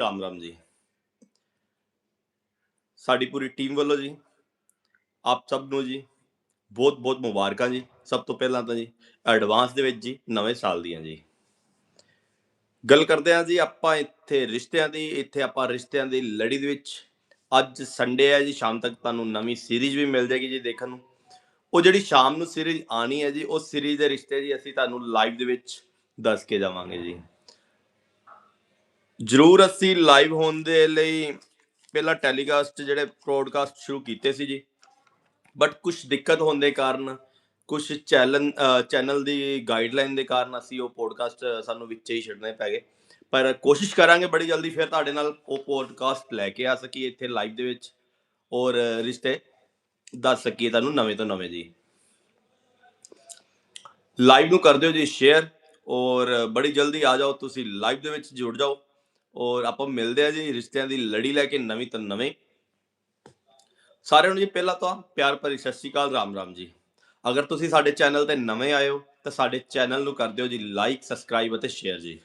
ਰਾਮ ਰਾਮ ਜੀ। ਸਾਡੀ ਪੂਰੀ ਟੀਮ ਵੱਲੋਂ ਜੀ, ਆਪ ਸਭ ਨੂੰ ਜੀ, ਬਹੁਤ ਬਹੁਤ ਮੁਬਾਰਕਾਂ ਜੀ, ਸਭ ਤੋਂ ਪਹਿਲਾਂ ਤਾਂ ਜੀ, ਐਡਵਾਂਸ ਦੇ ਵਿੱਚ ਜੀ, ਨਵੇਂ ਸਾਲ ਦੀਆਂ ਜੀ। ਗੱਲ ਕਰਦੇ ਹਾਂ ਜੀ, ਆਪਾਂ ਇੱਥੇ ਰਿਸ਼ਤਿਆਂ ਦੀ, ਇੱਥੇ ਆਪਾਂ ਰਿਸ਼ਤਿਆਂ ਦੀ ਲੜੀ ਦੇ ਵਿੱਚ, ਅੱਜ ਸੰਡੇ ਹੈ ਜੀ, ਸ਼ਾਮ ਤੱਕ ਤੁਹਾਨੂੰ ਨਵੀਂ ਸੀਰੀਜ਼ ਵੀ ਮਿਲ ਜਾਏਗੀ ਜੀ ਦੇਖਣ ਨੂੰ। ਉਹ ਜਿਹੜੀ ਸ਼ਾਮ ਨੂੰ ਸੀਰੀਜ਼ ਆਣੀ ਹੈ ਜੀ, ਉਹ ਸੀਰੀਜ਼ ਦੇ ਰਿਸ਼ਤੇ ਜੀ, ਅਸੀਂ ਤੁਹਾਨੂੰ ਲਾਈਵ ਦੇ ਵਿੱਚ ਦੱਸ ਕੇ ਜਾਵਾਂਗੇ ਜੀ। ਜਰੂਰ ਅਸੀਂ ਲਾਈਵ ਹੋਣ ਦੇ ਲਈ ਪਹਿਲਾਂ ਟੈਲੀਕਾਸਟ ਜਿਹੜੇ ਪ੍ਰੋਡਕਾਸਟ ਸ਼ੁਰੂ ਕੀਤੇ ਸੀ ਜੀ। ਬਟ ਕੁਝ ਦਿੱਕਤ ਹੋਣ ਦੇ ਕਾਰਨ ਕੁਝ ਚੈਨਲ ਚੈਨਲ ਦੀ ਗਾਈਡਲਾਈਨ ਦੇ ਕਾਰਨ ਅਸੀਂ ਉਹ ਪੋਡਕਾਸਟ ਸਾਨੂੰ ਵਿੱਚ ਹੀ ਛੱਡਨੇ ਪੈ ਗਏ। ਪਰ ਕੋਸ਼ਿਸ਼ ਕਰਾਂਗੇ ਬੜੀ ਜਲਦੀ ਫਿਰ ਤੁਹਾਡੇ ਨਾਲ ਉਹ ਪੋਡਕਾਸਟ ਲੈ ਕੇ ਆ ਸਕੀਏ ਇੱਥੇ ਲਾਈਵ ਦੇ ਵਿੱਚ। ਔਰ ਰਿਸ਼ਤੇ, ਦੱਸ ਸਕੀਏ ਤੁਹਾਨੂੰ ਨਵੇਂ ਤੋਂ ਨਵੇਂ ਜੀ। ਲਾਈਵ ਨੂੰ ਕਰ ਦਿਓ ਜੀ ਸ਼ੇਅਰ ਔਰ ਬੜੀ ਜਲਦੀ ਆ ਜਾਓ, ਤੁਸੀਂ ਲਾਈਵ ਦੇ ਵਿੱਚ ਜੁੜ ਜਾਓ। ਔਰ ਆਪਾਂ ਮਿਲਦੇ ਆ ਜੀ ਰਿਸ਼ਤਿਆਂ ਦੀ ਲੜੀ ਲੈ ਕੇ ਨਵੀਂ ਤੋਂ ਨਵੇਂ। ਸਾਰਿਆਂ ਨੂੰ ਜੀ ਪਹਿਲਾਂ ਤਾਂ ਪਿਆਰ ਭਰੀ ਸਤਿ ਸ਼੍ਰੀ ਅਕਾਲ, ਰਾਮ ਰਾਮ ਜੀ। ਅਗਰ ਤੁਸੀਂ ਸਾਡੇ ਚੈਨਲ ਤੇ ਨਵੇਂ ਆਏ ਹੋ, ਤਾਂ ਸਾਡੇ ਚੈਨਲ ਨੂੰ ਕਰ ਦਿਓ ਜੀ ਲਾਈਕ, ਸਬਸਕ੍ਰਾਈਬ ਅਤੇ ਸ਼ੇਅਰ ਜੀ।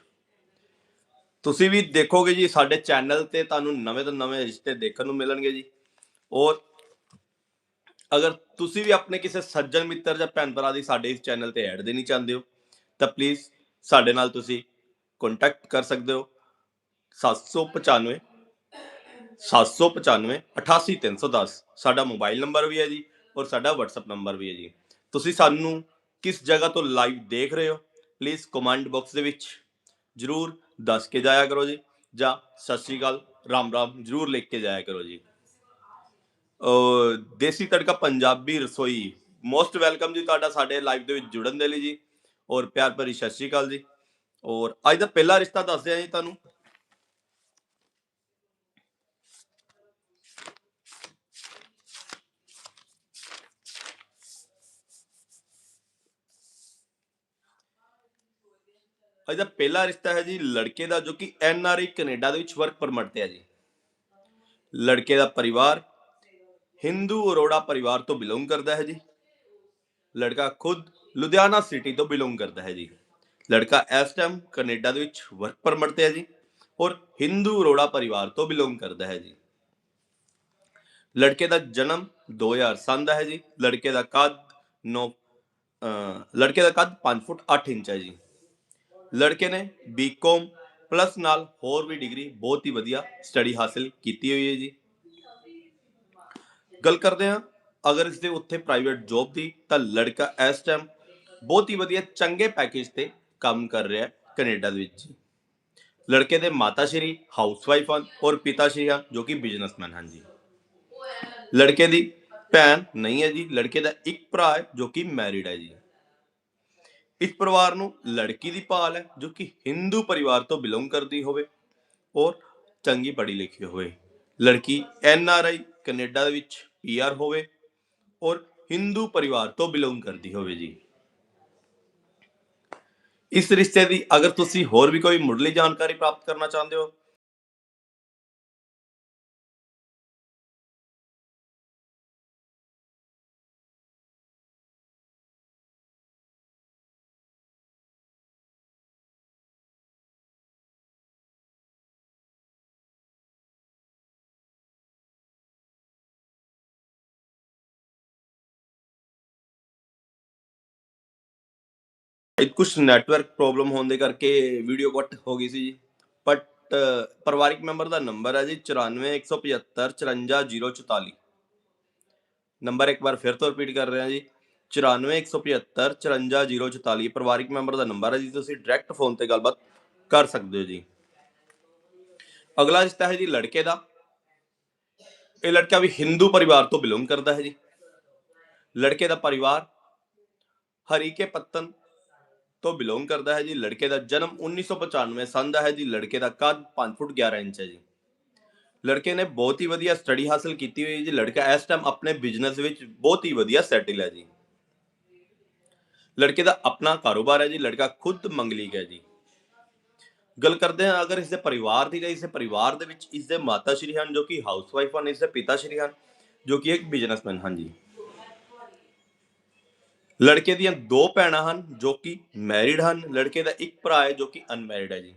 ਤੁਸੀਂ ਵੀ ਦੇਖੋਗੇ ਜੀ ਸਾਡੇ ਚੈਨਲ ਤੇ ਤੁਹਾਨੂੰ ਨਵੇਂ ਤੋਂ ਨਵੇਂ ਰਿਸ਼ਤੇ ਦੇਖਣ ਨੂੰ ਮਿਲਣਗੇ ਜੀ। ਔਰ ਅਗਰ ਤੁਸੀਂ ਵੀ ਆਪਣੇ ਕਿਸੇ ਸੱਜਣ ਮਿੱਤਰ ਜਾਂ ਭੈਣ ਭਰਾ ਦੀ ਸਾਡੇ ਇਸ ਚੈਨਲ ਤੇ ਐਡ ਦੇਣੀ ਚਾਹੁੰਦੇ ਹੋ, ਤਾਂ ਪਲੀਜ਼ ਸਾਡੇ ਨਾਲ ਤੁਸੀਂ ਕੰਟੈਕਟ ਕਰ ਸਕਦੇ ਹੋ। 795 795 88310 ਸਾਡਾ ਮੋਬਾਈਲ ਨੰਬਰ ਵੀ ਹੈ ਜੀ ਔਰ ਸਾਡਾ WhatsApp ਨੰਬਰ ਵੀ ਹੈ ਜੀ। ਤੁਸੀਂ ਸਾਨੂੰ ਕਿਸ ਜਗ੍ਹਾ ਤੋਂ ਲਾਈਵ ਦੇਖ ਰਹੇ ਹੋ ਪਲੀਜ਼ ਕਮੈਂਟ ਬਾਕਸ ਦੇ ਵਿੱਚ ਜਰੂਰ ਦੱਸ ਕੇ ਜਾਇਆ ਕਰੋ ਜੀ ਜਾਂ ਸਤਿ ਸ਼੍ਰੀ ਅਕਾਲ, ਰਾਮ ਰਾਮ ਜਰੂਰ ਲਿਖ ਕੇ ਜਾਇਆ ਕਰੋ ਜੀ। ਅਹ ਦੇਸੀ ਤੜਕਾ ਪੰਜਾਬੀ ਰਸੋਈ ਮੋਸਟ ਵੈਲਕਮ ਜੀ ਤੁਹਾਡਾ ਸਾਡੇ ਲਾਈਵ ਦੇ ਵਿੱਚ ਜੁੜਨ ਦੇ ਲਈ ਜੀ। ਔਰ ਪਿਆਰ ਭਰੀ ਸਤਿ ਸ਼੍ਰੀ ਅਕਾਲ ਜੀ। ਔਰ ਅੱਜ ਦਾ ਪਹਿਲਾ ਰਿਸ਼ਤਾ ਦੱਸਦੇ ਆ ਜੀ ਤੁਹਾਨੂੰ। ਅੱਜ ਪਹਿਲਾ ਰਿਸ਼ਤਾ ਹੈ ਜੀ ਲੜਕੇ ਦਾ ਜੋ ਕਿ ਐਨ ਆਰ ਆਈ ਕੈਨੇਡਾ ਦੇ ਵਿੱਚ ਵਰਕ ਪਰਮਿਟ ਤੇ ਹੈ ਜੀ। ਲੜਕੇ ਦਾ ਪਰਿਵਾਰ ਹਿੰਦੂ ਅਰੋੜਾ ਪਰਿਵਾਰ ਤੋਂ ਬਿਲੋਂਗ ਕਰਦਾ ਹੈ ਜੀ। ਲੜਕਾ ਖੁਦ ਲੁਧਿਆਣਾ ਸਿਟੀ ਤੋਂ ਬਿਲੋਂਗ ਕਰਦਾ ਹੈ ਜੀ। ਲੜਕਾ ਇਸ ਟਾਈਮ ਕੈਨੇਡਾ ਦੇ ਵਿੱਚ ਵਰਕ ਪਰਮਿਟ ਤੇ ਹੈ ਜੀ ਔਰ ਹਿੰਦੂ ਅਰੋੜਾ ਪਰਿਵਾਰ ਤੋਂ ਬਿਲੋਂਗ ਕਰਦਾ ਹੈ ਜੀ। ਲੜਕੇ ਦਾ ਜਨਮ 2007 ਦਾ ਹੈ ਜੀ। ਲੜਕੇ ਦਾ ਕੱਦ 9 ਲੜਕੇ ਦਾ ਕੱਦ 5 ਫੁੱਟ 8 ਇੰਚ ਹੈ ਜੀ। ਲੜਕੇ ਨੇ ਬੀਕਾਮ ਪਲੱਸ ਨਾਲ ਹੋਰ ਵੀ ਡਿਗਰੀ ਬਹੁਤ ਹੀ ਵਧੀਆ ਸਟੱਡੀ ਹਾਸਲ ਕੀਤੀ ਹੋਈ ਹੈ ਜੀ। ਗੱਲ ਕਰਦੇ ਹਾਂ, ਅਗਰ ਇਸ ਦੇ ਉੱਥੇ ਪ੍ਰਾਈਵੇਟ ਜੌਬ ਦੀ, ਤਾਂ ਲੜਕਾ ਇਸ ਟਾਈਮ ਬਹੁਤ ਹੀ ਵਧੀਆ ਚੰਗੇ ਪੈਕੇਜ ਤੇ ਕੰਮ ਕਰ ਰਿਹਾ ਹੈ ਕੈਨੇਡਾ ਦੇ ਵਿੱਚ। ਲੜਕੇ ਦੇ ਮਾਤਾ ਸ਼੍ਰੀ ਹਾਊਸਵਾਈਫ ਹਨ ਔਰ ਪਿਤਾ ਸ਼੍ਰੀ ਹਨ, ਜੋ ਕਿ ਬਿਜ਼ਨਸਮੈਨ ਹਨ ਜੀ। ਲੜਕੇ ਦੀ ਭੈਣ ਨਹੀਂ ਹੈ ਜੀ, ਲੜਕੇ ਦਾ ਇੱਕ ਭਰਾ ਹੈ ਜੋ ਕਿ ਮੈਰਿਡ ਹੈ ਜੀ। ਇਸ ਪਰਿਵਾਰ ਨੂੰ ਲੜਕੀ ਦੀ ਭਾਲ ਹੈ, ਜੋ ਕਿ ਹਿੰਦੂ ਪਰਿਵਾਰ ਤੋਂ ਬਿਲੋਂਗ ਕਰਦੀ ਹੋਵੇ ਔਰ ਚੰਗੀ ਪੜ੍ਹੀ ਲਿਖੀ ਹੋਵੇ। ਲੜਕੀ ਐਨ ਆਰ ਆਈ ਕੈਨੇਡਾ ਦੇ ਵਿੱਚ ਪੀ ਆਰ ਹੋਵੇ ਔਰ ਹਿੰਦੂ ਪਰਿਵਾਰ ਤੋਂ ਬਿਲੋਂਗ ਕਰਦੀ ਹੋਵੇ ਜੀ। ਇਸ ਰਿਸ਼ਤੇ ਦੀ ਅਗਰ ਤੁਸੀਂ ਹੋਰ ਵੀ ਕੋਈ ਮੁੱਢਲੀ ਜਾਣਕਾਰੀ ਪ੍ਰਾਪਤ ਕਰਨਾ ਚਾਹੁੰਦੇ ਹੋ ਇਹ ਕੁਝ ਨੈਟਵਰਕ ਪ੍ਰੋਬਲਮ ਹੋਣ ਦੇ ਕਰਕੇ ਵੀਡੀਓ ਕੱਟ ਹੋ ਗਈ ਸੀ ਜੀ। ਬਟ ਪਰਿਵਾਰਿਕ ਮੈਂਬਰ ਦਾ ਨੰਬਰ ਹੈ ਜੀ 9417544044 ਨੰਬਰ ਇੱਕ ਵਾਰ ਫਿਰ ਤੋਂ ਰਿਪੀਟ ਕਰ ਰਿਹਾ ਜੀ। 9417544044 ਪਰਿਵਾਰਿਕ ਮੈਂਬਰ ਦਾ ਨੰਬਰ ਹੈ ਜੀ, ਤੁਸੀਂ ਡਾਇਰੈਕਟ ਫੋਨ ਤੇ ਗੱਲਬਾਤ ਕਰ ਸਕਦੇ ਹੋ ਜੀ। ਅਗਲਾ ਰਿਸ਼ਤਾ ਹੈ ਜੀ ਲੜਕੇ ਦਾ। ਇਹ ਲੜਕਾ ਵੀ ਹਿੰਦੂ ਪਰਿਵਾਰ ਤੋਂ ਬਿਲੋਂਗ ਕਰਦਾ ਹੈ ਜੀ। ਲੜਕੇ ਦਾ ਪਰਿਵਾਰ, ਹਰੀਕੇ ਪੱਤਨ ਤੋਂ ਬਿਲੋਂਗ ਕਰਦਾ ਹੈ ਜੀ, ਲੜਕੇ ਦਾ ਜਨਮ 1995 ਸੰਨ ਦਾ ਹੈ ਜੀ, ਲੜਕੇ ਦਾ ਕੱਦ 5 ਫੁੱਟ 11 ਇੰਚ ਹੈ ਜੀ। ਲੜਕੇ ਨੇ ਬਹੁਤ ਹੀ ਵਧੀਆ ਸਟੱਡੀ ਹਾਸਲ ਕੀਤੀ ਹੋਈ ਹੈ ਜੀ, ਲੜਕਾ ਇਸ ਟਾਈਮ ਆਪਣੇ ਬਿਜ਼ਨਸ ਵਿੱਚ ਬਹੁਤ ਹੀ ਵਧੀਆ ਸੈਟਲ ਹੈ ਜੀ। ਲੜਕੇ ਦਾ ਆਪਣਾ ਕਾਰੋਬਾਰ ਹੈ ਜੀ, ਲੜਕਾ ਖੁਦ ਮੰਗਲੀਕ ਹੈ ਜੀ। ਗੱਲ ਕਰਦੇ ਹਾਂ, ਅਗਰ ਇਸ ਦੇ ਪਰਿਵਾਰ ਦੀ ਤਾਂ ਇਸ ਦੇ ਪਰਿਵਾਰ ਦੇ ਵਿੱਚ ਇਸ ਦੇ ਮਾਤਾ ਸ਼੍ਰੀ ਹਨ, ਜੋ ਕਿ ਹਾਊਸਵਾਈਫ ਹਨ ਇਸ ਦੇ ਪਿਤਾ ਸ਼੍ਰੀ ਹਨ, ਜੋ ਕਿ ਇੱਕ ਬਿਜ਼ਨਸਮੈਨ ਹਨ ਜੀ। ਲੜਕੇ ਦੀਆਂ ਦੋ ਭੈਣਾਂ ਹਨ ਜੋ ਕਿ ਮੈਰਿਡ ਹਨ। ਲੜਕੇ ਦਾ ਇੱਕ ਭਰਾ ਹੈ ਜੋ ਕਿ ਅਨਮੈਰਿਡ ਹੈ ਜੀ।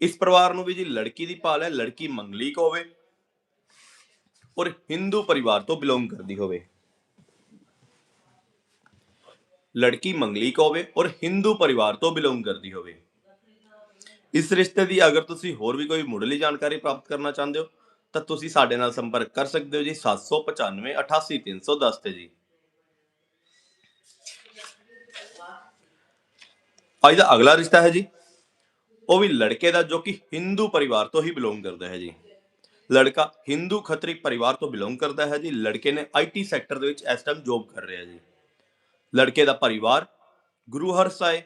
ਇਸ ਪਰਿਵਾਰ ਨੂੰ ਵੀ ਜੀ ਲੜਕੀ ਦੀ ਭਾਲ ਹੈ, ਲੜਕੀ ਮੰਗਲੀਕ ਹੋਵੇ ਔਰ ਹਿੰਦੂ ਪਰਿਵਾਰ ਤੋਂ ਬਿਲੋਂਗ ਕਰਦੀ ਹੋਵੇ। ਲੜਕੀ ਮੰਗਲੀਕ ਹੋਵੇ ਔਰ ਹਿੰਦੂ ਪਰਿਵਾਰ ਤੋਂ ਬਿਲੋਂਗ ਕਰਦੀ ਹੋਵੇ। ਇਸ ਰਿਸ਼ਤੇ ਦੀ ਅਗਰ ਤੁਸੀਂ ਹੋਰ ਵੀ ਕੋਈ ਮੁੱਢਲੀ ਜਾਣਕਾਰੀ ਪ੍ਰਾਪਤ ਕਰਨਾ ਚਾਹੁੰਦੇ ਹੋ, ਤਾਂ ਤੁਸੀਂ ਸਾਡੇ ਨਾਲ ਸੰਪਰਕ ਕਰ ਸਕਦੇ ਹੋ ਜੀ 795 88310 ਤੇ ਜੀ। ਅੱਜ ਦਾ ਅਗਲਾ ਰਿਸ਼ਤਾ ਹੈ ਜੀ, ਉਹ ਵੀ ਲੜਕੇ ਦਾ ਜੋ ਕਿ ਹਿੰਦੂ ਪਰਿਵਾਰ ਤੋਂ ਹੀ ਬਿਲੋਂਗ ਕਰਦਾ ਹੈ ਜੀ। ਲੜਕਾ ਹਿੰਦੂ ਖੱਤਰੀ ਪਰਿਵਾਰ ਤੋਂ ਬਿਲੋਂਗ ਕਰਦਾ ਹੈ ਜੀ, ਲੜਕੇ ਨੇ ਆਈਟੀ ਸੈਕਟਰ ਦੇ ਵਿੱਚ ਇਸ ਟਾਈਮ ਜੌਬ ਕਰ ਰਿਹਾ ਜੀ। ਲੜਕੇ ਦਾ ਪਰਿਵਾਰ ਗੁਰੂ ਹਰਸਾਏ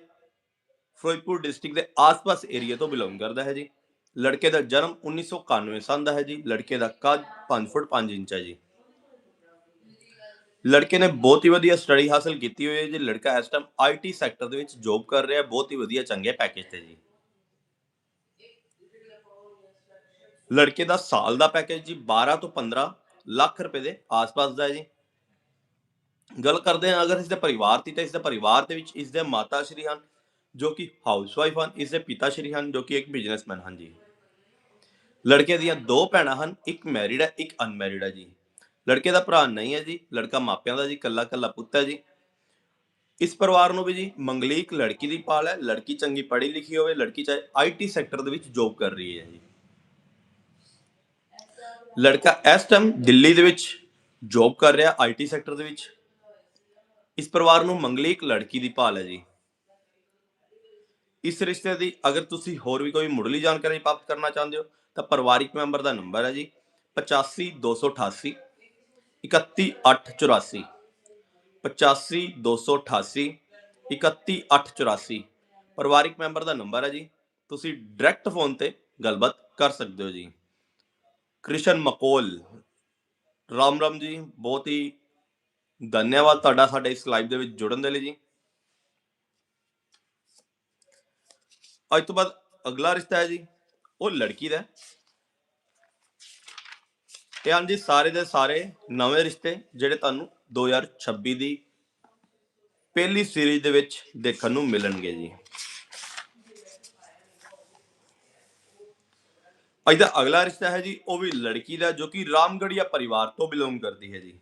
ਫਿਰੋਜ਼ਪੁਰ ਡਿਸਟ੍ਰਿਕਟ ਦੇ ਆਸ-ਪਾਸ ਏਰੀਆ ਤੋਂ ਬਿਲੋਂਗ ਕਰਦਾ ਹੈ ਜੀ। ਲੜਕੇ ਦਾ ਜਨਮ 1991 ਸਾਲ ਦਾ ਹੈ ਜੀ, ਲੜਕੇ ਦਾ ਕੱਦ 5 ਫੁੱਟ 5 ਇੰਚ ਹੈ ਜੀ। ਲੜਕੇ ਨੇ ਬਹੁਤ ਹੀ ਵਧੀਆ ਸਟੱਡੀ ਹਾਸਲ ਕੀਤੀ ਹੋਈ ਹੈ ਜੀ। ਲੜਕਾ ਇਸ ਟਾਈਮ ਆਈਟੀ ਸੈਕਟਰ ਦੇ ਵਿੱਚ ਜੌਬ ਕਰ ਰਿਹਾ ਹੈ। ਬਹੁਤ ਹੀ ਵਧੀਆ, ਚੰਗੇ ਪੈਕੇਜ ਤੇ ਜੀ। ਲੜਕੇ ਦਾ ਸਾਲ ਦਾ ਪੈਕੇਜ ਜੀ 12 ਤੋਂ 15 ਲੱਖ ਰੁਪਏ ਦੇ ਆਸ-ਪਾਸ ਦਾ ਹੈ ਜੀ। ਗੱਲ ਕਰਦੇ ਹਾਂ, ਅਗਰ ਇਸ ਦੇ ਪਰਿਵਾਰ ਦੀ ਤਾਂ ਇਸ ਦੇ ਪਰਿਵਾਰ ਦੇ ਵਿੱਚ ਇਸ ਦੇ ਮਾਤਾ ਸ਼੍ਰੀ ਹਨ, ਜੋ ਕਿ ਹਾਊਸਵਾਈਫ ਹਨ ਇਸ ਦੇ ਪਿਤਾ ਸ਼੍ਰੀ ਹਨ, ਜੋ ਕਿ ਇੱਕ ਬਿਜ਼ਨਸਮੈਨ ਹਨ ਜੀ। ਲੜਕੇ ਦੀਆਂ ਦੋ ਭੈਣਾਂ ਹਨ, ਇੱਕ ਮੈਰਿਡ ਹੈ, ਇੱਕ ਅਨਮੈਰਿਡ ਹੈ ਜੀ। ਲੜਕੇ ਦਾ ਭਰਾ ਨਹੀਂ ਹੈ ਜੀ, ਲੜਕਾ ਮਾਪਿਆਂ ਦਾ ਜੀ, ਕੱਲਾ ਕੱਲਾ ਪੁੱਤ ਹੈ ਜੀ। ਇਸ ਪਰਿਵਾਰ ਨੂੰ ਵੀ ਜੀ ਮੰਗਲੀਕ ਲੜਕੀ ਦੀ ਪਾਲ ਹੈ, ਲੜਕੀ ਚੰਗੀ ਪੜ੍ਹੀ ਲਿਖੀ ਹੋਵੇ, ਲੜਕੀ ਚਾਹੇ ਆਈਟੀ ਸੈਕਟਰ ਦੇ ਵਿੱਚ ਜੌਬ ਕਰ ਰਹੀ ਹੈ ਜੀ। ਲੜਕਾ ਇਸ ਟਾਈਮ ਦਿੱਲੀ ਦੇ ਵਿੱਚ ਜੌਬ ਕਰ ਰਿਹਾ ਆਈਟੀ ਸੈਕਟਰ ਦੇ ਵਿੱਚ। ਇਸ ਪਰਿਵਾਰ ਨੂੰ ਮੰਗਲੀਕ ਲੜਕੀ ਦੀ ਭਾਲ ਹੈ ਜੀ। ਇਸ ਰਿਸ਼ਤੇ ਦੀ ਅਗਰ ਤੁਸੀਂ ਹੋਰ ਵੀ ਕੋਈ ਮੁੱਢਲੀ ਜਾਣਕਾਰੀ ਪ੍ਰਾਪਤ ਕਰਨਾ ਚਾਹੁੰਦੇ ਹੋ, ਤਾਂ ਪਰਿਵਾਰਿਕ ਮੈਂਬਰ ਦਾ ਨੰਬਰ ਹੈ ਜੀ 85288 31884 85288 31884 ਪਰਿਵਾਰਿਕ ਮੈਂਬਰ ਦਾ ਨੰਬਰ ਹੈ ਜੀ। ਤੁਸੀਂ ਡਾਇਰੈਕਟ ਫੋਨ ਤੇ ਗੱਲਬਾਤ ਕਰ ਸਕਦੇ ਹੋ ਜੀ। ਕ੍ਰਿਸ਼ਨ ਮਕੋਲ। ਰਾਮ ਰਾਮ ਜੀ, ਬਹੁਤ ਹੀ ਧੰਨਵਾਦ ਤੁਹਾਡਾ ਸਾਡੇ ਇਸ ਲਾਈਵ ਦੇ ਵਿੱਚ ਜੁੜਨ ਦੇ ਲਈ ਜੀ। ਅੱਜ ਤੋਂ ਬਾਅਦ ਅਗਲਾ ਰਿਸ਼ਤਾ ਹੈ ਜੀ, ਉਹ ਲੜਕੀ ਦਾ ਹੈ। ਇਹ ਜੀ ਸਾਰੇ ਦੇ ਸਾਰੇ ਨਵੇਂ ਰਿਸ਼ਤੇ ਜਿਹੜੇ ਤੁਹਾਨੂੰ 2026 ਦੀ ਪਹਿਲੀ ਸੀਰੀਜ਼ ਦੇ ਵਿੱਚ ਦੇਖਣ ਨੂੰ ਮਿਲਣਗੇ ਜੀ। ਅੱਜ ਦਾ ਅਗਲਾ ਰਿਸ਼ਤਾ ਹੈ ਜੀ, ਉਹ ਵੀ ਲੜਕੀ ਦਾ, ਜੋ ਕਿ ਰਾਮਗੜੀਆ ਪਰਿਵਾਰ ਤੋਂ ਬਿਲੋਂਗ ਕਰਦੀ ਹੈ ਜੀ।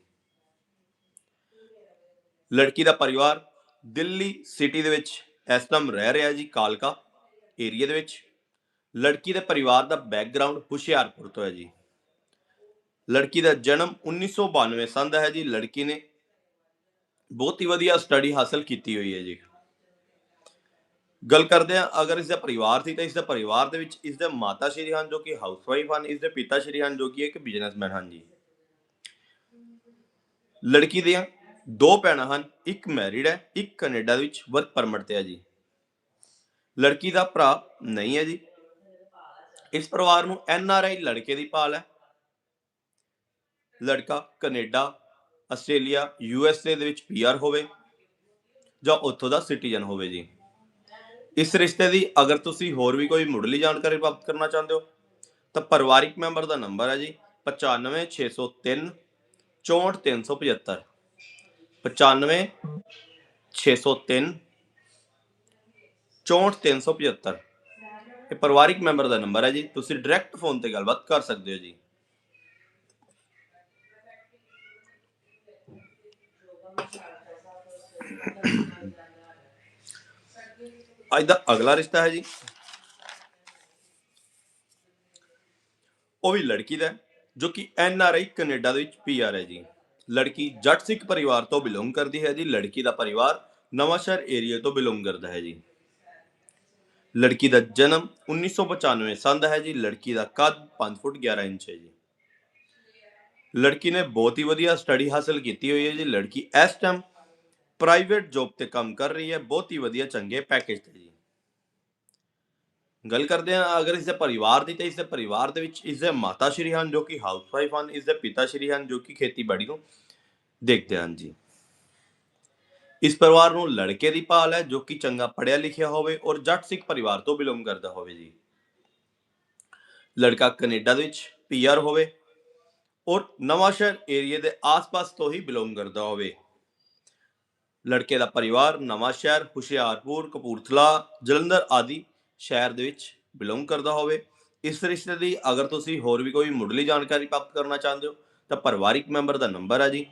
ਲੜਕੀ ਦਾ ਪਰਿਵਾਰ ਦਿੱਲੀ ਸਿਟੀ ਦੇ ਵਿੱਚ ਇਸ ਟਾਈਮ ਰਹਿ ਰਿਹਾ ਜੀ, ਕਾਲਕਾ ਏਰੀਆ ਦੇ ਵਿੱਚ। ਲੜਕੀ ਦੇ ਪਰਿਵਾਰ ਦਾ ਬੈਕਗ੍ਰਾਉਂਡ ਹੁਸ਼ਿਆਰਪੁਰ ਤੋਂ ਹੈ ਜੀ। ਲੜਕੀ ਦਾ ਜਨਮ 1992 ਸੰਨ ਦਾ ਹੈ ਜੀ। ਲੜਕੀ ਨੇ ਬਹੁਤ ਹੀ ਵਧੀਆ ਸਟੱਡੀ ਹਾਸਲ ਕੀਤੀ ਹੋਈ ਹੈ ਜੀ। ਗੱਲ ਕਰਦੇ ਹਾਂ, ਅਗਰ ਇਸ ਦਾ ਪਰਿਵਾਰ ਸੀ ਤਾਂ ਇਸ ਦਾ ਪਰਿਵਾਰ ਦੇ ਵਿੱਚ ਇਸ ਦੇ ਮਾਤਾ ਸ਼੍ਰੀ ਹਨ ਜੋ ਕਿ ਹਾਊਸਵਾਈਫ ਹਨ ਇਸ ਦੇ ਪਿਤਾ ਸ਼੍ਰੀ ਹਨ ਜੋ ਕਿ ਇੱਕ ਬਿਜ਼ਨਸਮੈਨ ਹਨ ਜੀ। ਲੜਕੀ ਦੀਆਂ ਦੋ ਭੈਣਾਂ ਹਨ, ਇੱਕ ਮੈਰਿਡ ਹੈ, ਇੱਕ ਕੈਨੇਡਾ ਦੇ ਵਿੱਚ ਵਰਕ ਪਰਮਿਟ ਤੇ ਹੈ ਜੀ। ਲੜਕੀ ਦਾ ਭਰਾ ਨਹੀਂ ਹੈ ਜੀ। ਇਸ ਪਰਿਵਾਰ ਨੂੰ ਐਨ ਆਰ ਆਈ ਲੜਕੇ ਦੀ ਭਾਲ ਹੈ। ਲੜਕਾ Canada, Australia, U S A ਦੇ ਵਿੱਚ ਪੀਆਰ ਹੋਵੇ ਜਾਂ ਉੱਥੋਂ ਦਾ ਸਿਟੀਜ਼ਨ ਹੋਵੇ ਜੀ। ਇਸ ਰਿਸ਼ਤੇ ਦੀ ਅਗਰ ਤੁਸੀਂ ਹੋਰ ਵੀ ਕੋਈ ਮੁੱਢਲੀ ਜਾਣਕਾਰੀ ਪ੍ਰਾਪਤ ਕਰਨਾ ਚਾਹੁੰਦੇ ਹੋ, ਤਾਂ ਪਰਿਵਾਰਿਕ ਮੈਂਬਰ ਦਾ ਨੰਬਰ ਹੈ ਜੀ 95603 64375 95 603 64375 ਇਹ ਪਰਿਵਾਰਿਕ ਮੈਂਬਰ ਦਾ ਨੰਬਰ ਹੈ ਜੀ। ਤੁਸੀਂ ਡਾਇਰੈਕਟ ਫੋਨ ਤੇ ਗੱਲਬਾਤ ਕਰ ਸਕਦੇ ਹੋ ਜੀ। ਅੱਜ ਦਾ ਅਗਲਾ ਰਿਸ਼ਤਾ ਹੈ ਜੀ। ਉਹ ਵੀ ਲੜਕੀ ਦਾ ਜੋ ਕਿ ਐਨ ਆਰ ਆਈ ਕੈਨੇਡਾ ਦੇ ਵਿੱਚ ਪੀ ਆਰ ਹੈ ਜੀ। ਲੜਕੀ ਜੱਟ ਸਿੱਖ ਪਰਿਵਾਰ ਤੋਂ ਬਿਲੋਂਗ ਕਰਦੀ ਹੈ ਜੀ। ਲੜਕੀ ਦਾ ਪਰਿਵਾਰ ਨਵਾਂਸ਼ਹਿਰ ਏਰੀਆ ਤੋਂ ਬਿਲੋਂਗ ਕਰਦਾ ਹੈ ਜੀ। ਲੜਕੀ ਦਾ ਜਨਮ 1995 ਸੰਨ ਦਾ ਹੈ ਜੀ। ਲੜਕੀ ਦਾ ਕੱਦ 5 ਫੁੱਟ 11 ਇੰਚ ਹੈ ਜੀ। ਲੜਕੀ ਨੇ ਬਹੁਤ ਹੀ ਵਧੀਆ ਸਟੱਡੀ ਹਾਸਲ ਕੀਤੀ ਹੋਈ ਹੈ ਜੀ। ਲੜਕੀ ਇਸ ਟਾਈਮ ਪ੍ਰਾਈਵੇਟ ਜੌਬ ਤੇ ਕੰਮ ਕਰ ਰਹੀ ਹੈ। ਬਹੁਤ ਹੀ ਵਧੀਆ, ਚੰਗੇ ਪੈਕੇਜ ਤੇ ਜੀ। ਗੱਲ ਕਰਦੇ ਹਾਂ, ਅਗਰ ਇਸ ਦੇ ਪਰਿਵਾਰ ਦੀ ਤਾਂ ਇਸ ਦੇ ਪਰਿਵਾਰ ਦੇ ਵਿੱਚ ਇਸ ਦੇ ਮਾਤਾ ਸ਼੍ਰੀ ਹਨ ਜੋ ਕਿ ਹਾਊਸਵਾਈਫ ਹਨ ਇਸ ਦੇ ਪਿਤਾ ਸ਼੍ਰੀ ਹਨ ਜੋ ਕਿ ਖੇਤੀਬਾੜੀ ਨੂੰ ਦੇਖਦੇ ਹਨ ਜੀ। ਇਸ ਪਰਿਵਾਰ ਨੂੰ ਲੜਕੇ ਦੀ ਭਾਲ ਹੈ ਜੋ ਕਿ ਚੰਗਾ ਪੜ੍ਹਿਆ ਲਿਖਿਆ ਹੋਵੇ ਔਰ ਜੱਟ ਸਿੱਖ ਪਰਿਵਾਰ ਤੋਂ ਬਿਲੋਂਗ ਕਰਦਾ ਹੋਵੇ ਜੀ। ਲੜਕਾ ਕੈਨੇਡਾ ਦੇ ਵਿੱਚ ਪੀਆਰ ਹੋਵੇ ਔਰ ਨਵਾਂਸ਼ਹਿਰ ਏਰੀਆ ਦੇ ਆਸ-ਪਾਸ ਤੋਂ ਹੀ ਬਿਲੋਂਗ ਕਰਦਾ ਹੋਵੇ। ਲੜਕੇ ਦਾ ਪਰਿਵਾਰ ਨਵਾਂਸ਼ਹਿਰ ਹੁਸ਼ਿਆਰਪੁਰ, ਕਪੂਰਥਲਾ, ਜਲੰਧਰ ਆਦਿ ਸ਼ਹਿਰ ਦੇ ਵਿੱਚ ਬਿਲੋਂਗ ਕਰਦਾ ਹੋਵੇ। ਇਸ ਰਿਸ਼ਤੇ ਦੀ ਅਗਰ ਤੁਸੀਂ ਹੋਰ ਵੀ ਕੋਈ ਮੁੱਢਲੀ ਜਾਣਕਾਰੀ ਪ੍ਰਾਪਤ ਕਰਨਾ ਚਾਹੁੰਦੇ ਹੋ, ਤਾਂ ਪਰਿਵਾਰਿਕ ਮੈਂਬਰ ਦਾ ਨੰਬਰ ਹੈ ਜੀ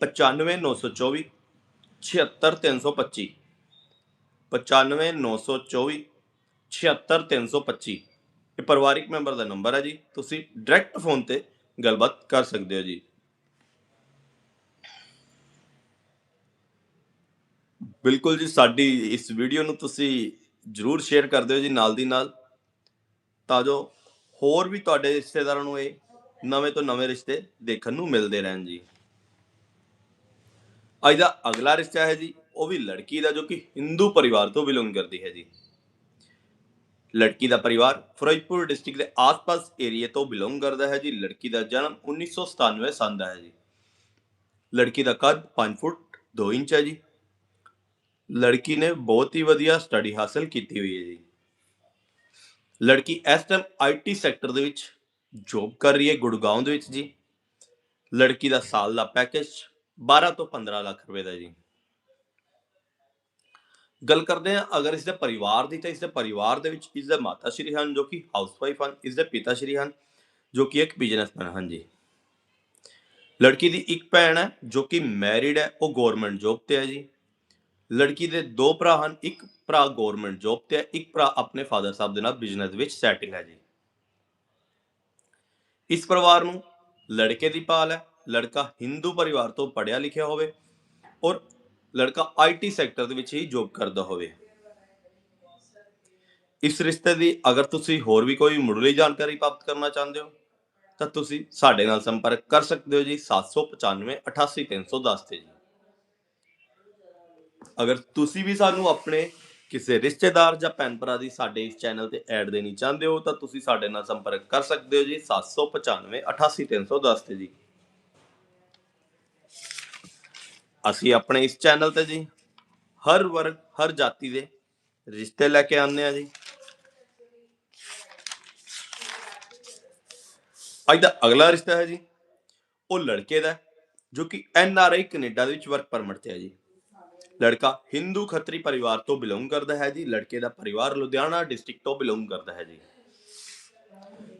95924 76325 95924 76325 ਇਹ ਪਰਿਵਾਰਿਕ ਮੈਂਬਰ ਦਾ ਨੰਬਰ ਹੈ ਜੀ। ਤੁਸੀਂ ਡਾਇਰੈਕਟ ਫੋਨ ਤੇ ਗੱਲਬਾਤ ਕਰ ਸਕਦੇ ਹੋ ਜੀ। ਬਿਲਕੁਲ ਜੀ, ਸਾਡੀ ਇਸ ਵੀਡੀਓ ਨੂੰ ਤੁਸੀਂ ਜਰੂਰ ਸ਼ੇਅਰ ਕਰ ਦਿਓ ਜੀ ਨਾਲ ਦੀ ਨਾਲ। ਤਾਂ ਜੋ ਹੋਰ ਵੀ ਤੁਹਾਡੇ ਰਿਸ਼ਤੇਦਾਰਾਂ ਨੂੰ ਇਹ ਨਵੇਂ ਤੋਂ ਨਵੇਂ ਰਿਸ਼ਤੇ ਦੇਖਣ ਨੂੰ ਮਿਲਦੇ ਰਹਿਣ ਜੀ। ਅੱਜ ਦਾ ਅਗਲਾ ਰਿਸ਼ਤਾ ਹੈ ਜੀ, ਉਹ ਵੀ ਲੜਕੀ ਦਾ, ਜੋ ਕਿ ਹਿੰਦੂ ਪਰਿਵਾਰ ਤੋਂ ਬਿਲੋਂਗ ਕਰਦੀ ਹੈ ਜੀ। ਲੜਕੀ ਦਾ ਪਰਿਵਾਰ ਫਿਰੋਜ਼ਪੁਰ ਡਿਸਟ੍ਰਿਕਟ ਦੇ ਆਸ-ਪਾਸ ਏਰੀਏ ਤੋਂ ਬਿਲੋਂਗ ਕਰਦਾ ਹੈ ਜੀ। ਲੜਕੀ ਦਾ ਜਨਮ 1997 ਸੰਨ ਦਾ ਹੈ ਜੀ। ਲੜਕੀ ਦਾ ਕੱਦ 5 ਫੁੱਟ 2 ਇੰਚ ਹੈ ਜੀ। ਲੜਕੀ ਨੇ ਬਹੁਤ ਹੀ ਵਧੀਆ ਸਟੱਡੀ ਹਾਸਲ ਕੀਤੀ ਹੋਈ ਹੈ ਜੀ। ਲੜਕੀ ਇਸ ਟਾਈਮ ਆਈਟੀ ਸੈਕਟਰ ਦੇ ਵਿੱਚ ਜੌਬ ਕਰ ਰਹੀ ਹੈ ਗੁੜਗਾਉਂ ਦੇ ਵਿੱਚ ਜੀ। ਲੜਕੀ ਦਾ ਸਾਲ ਦਾ ਪੈਕੇਜ 12 ਤੋਂ 15 ਲੱਖ ਰੁਪਏ ਦਾ ਜੀ। ਗੱਲ ਕਰਦੇ ਹਾਂ, ਅਗਰ ਇਸ ਦੇ ਪਰਿਵਾਰ ਦੀ ਤਾਂ ਇਸ ਦੇ ਪਰਿਵਾਰ ਦੇ ਵਿੱਚ ਇਸ ਦੇ ਮਾਤਾ ਸ਼੍ਰੀ ਹਨ, ਜੋ ਕਿ ਹਾਊਸਵਾਈਫ ਹਨ ਇਸ ਦੇ ਪਿਤਾ ਸ਼੍ਰੀ ਹਨ, ਜੋ ਕਿ ਇੱਕ ਬਿਜ਼ਨਸਮੈਨ ਹਨ ਜੀ ਲੜਕੀ ਦੀ ਇੱਕ ਭੈਣ ਹੈ, ਜੋ ਕਿ ਮੈਰਿਡ ਹੈ, ਉਹ ਗਵਰਨਮੈਂਟ ਜੌਬ ਤੇ ਹੈ ਜੀ। ਲੜਕੀ ਦੇ ਦੋ ਭਰਾ ਹਨ, ਇੱਕ ਭਰਾ ਗਵਰਨਮੈਂਟ ਜੌਬ ਤੇ ਹੈ, ਇੱਕ ਭਰਾ ਆਪਣੇ ਫਾਦਰ ਸਾਹਿਬ ਦੇ ਨਾਲ ਬਿਜ਼ਨਸ ਵਿੱਚ ਸੈਟਿੰਗ ਹੈ ਜੀ। ਇਸ ਪਰਿਵਾਰ ਨੂੰ ਲੜਕੇ ਦੀ ਪਾਲ ਹੈ, ਲੜਕਾ ਹਿੰਦੂ ਪਰਿਵਾਰ ਤੋਂ ਪੜ੍ਹਿਆ ਲਿਖਿਆ ਹੋਵੇ ਔਰ ਲੜਕਾ ਆਈਟੀ ਸੈਕਟਰ ਦੇ ਵਿੱਚ ਹੀ ਜੌਬ ਕਰਦਾ ਹੋਵੇ। ਇਸ ਰਿਸ਼ਤੇ ਦੀ ਅਗਰ ਤੁਸੀਂ ਹੋਰ ਵੀ ਕੋਈ ਮੁੱਢਲੀ ਜਾਣਕਾਰੀ ਪ੍ਰਾਪਤ ਕਰਨਾ ਚਾਹੁੰਦੇ ਹੋ, ਤਾਂ ਤੁਸੀਂ ਸਾਡੇ ਨਾਲ ਸੰਪਰਕ ਕਰ ਸਕਦੇ ਹੋ ਜੀ 795 88310 ਤੇ ਜੀ। ਅਗਰ ਤੁਸੀਂ ਵੀ ਸਾਨੂੰ ਆਪਣੇ ਕਿਸੇ ਰਿਸ਼ਤੇਦਾਰ ਜਾਂ ਭੈਣ ਭਰਾ ਦੀ ਸਾਡੇ ਇਸ ਚੈਨਲ ਤੇ ਐਡ ਦੇਣੀ ਚਾਹੁੰਦੇ ਹੋ, ਤਾਂ ਤੁਸੀਂ ਸਾਡੇ ਨਾਲ ਸੰਪਰਕ ਕਰ ਸਕਦੇ ਹੋ ਜੀ 795 88310 ਤੇ ਜੀ। ਅਸੀਂ ਆਪਣੇ ਇਸ ਚੈਨਲ ਤੇ ਜੀ, ਹਰ ਵਰਗ, ਹਰ ਜਾਤੀ ਦੇ ਰਿਸ਼ਤੇ ਲੈ ਕੇ ਆਉਂਦੇ ਆ ਜੀ। ਅੱਜ ਦਾ ਅਗਲਾ ਰਿਸ਼ਤਾ ਹੈ ਜੀ, ਉਹ ਲੜਕੇ ਦਾ ਜੋ ਕਿ ਐਨ ਆਰ ਆਈ ਕੈਨੇਡਾ ਦੇ ਵਿੱਚ ਵਰਕ ਪਰਮਿਟ ਤੇ ਹੈ ਜੀ। ਲੜਕਾ ਹਿੰਦੂ ਖੱਤਰੀ ਪਰਿਵਾਰ ਤੋਂ ਬਿਲੋਂਗ ਕਰਦਾ ਹੈ ਜੀ, ਲੜਕੇ ਦਾ ਪਰਿਵਾਰ ਲੁਧਿਆਣਾ ਡਿਸਟ੍ਰਿਕਟ ਤੋਂ ਬਿਲੋਂਗ ਕਰਦਾ ਹੈ ਜੀ।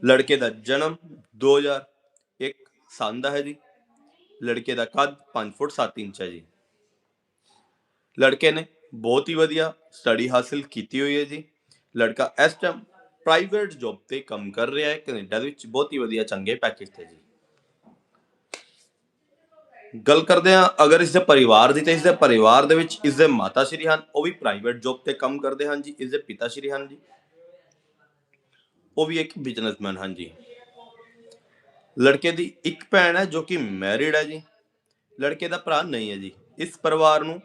ਲੜਕੇ ਦਾ ਜਨਮ 2001 ਸਾਲ ਦਾ ਹੈ ਜੀ। ਲੜਕੇ ਦਾ ਕੱਦ 5 ਫੁੱਟ 7 ਇੰਚ ਹੈ ਜੀ। ਲੜਕੇ ਨੇ ਬਹੁਤ ਹੀ ਵਧੀਆ ਸਟੱਡੀ ਹਾਸਲ ਕੀਤੀ ਹੋਈ ਹੈ ਜੀ। ਲੜਕਾ ਇਸ ਟਾਈਮ ਪ੍ਰਾਈਵੇਟ ਜੌਬ ਤੇ ਕੰਮ ਕਰ ਰਿਹਾ ਹੈ, ਕੈਨੇਡਾ ਦੇ ਵਿੱਚ ਬਹੁਤ ਹੀ ਵਧੀਆ ਚੰਗੇ ਪੈਕੇਜ ਤੇ ਜੀ। ਗੱਲ ਕਰਦੇ ਹਾਂ, ਅਗਰ ਇਸ ਦੇ ਪਰਿਵਾਰ ਦੀ, ਤਾਂ ਇਸ ਦੇ ਪਰਿਵਾਰ ਦੇ ਵਿੱਚ ਇਸ ਦੇ ਮਾਤਾ ਸ਼੍ਰੀ ਹਨ, ਉਹ ਵੀ ਪ੍ਰਾਈਵੇਟ ਜੌਬ ਤੇ ਕੰਮ ਕਰਦੇ ਹਨ ਜੀ ਇਸ ਦੇ ਪਿਤਾ ਸ਼੍ਰੀ ਹਨ ਜੀ। ਉਹ ਵੀ ਇੱਕ ਬਿਜ਼ਨਸਮੈਨ ਹਨ ਜੀ। ਲੜਕੇ ਦੀ ਇੱਕ ਭੈਣ ਹੈ ਜੋ ਕਿ ਮੈਰਿਡ ਹੈ ਜੀ। ਲੜਕੇ ਦਾ ਭਰਾ ਨਹੀਂ ਹੈ ਜੀ। ਇਸ ਪਰਿਵਾਰ ਨੂੰ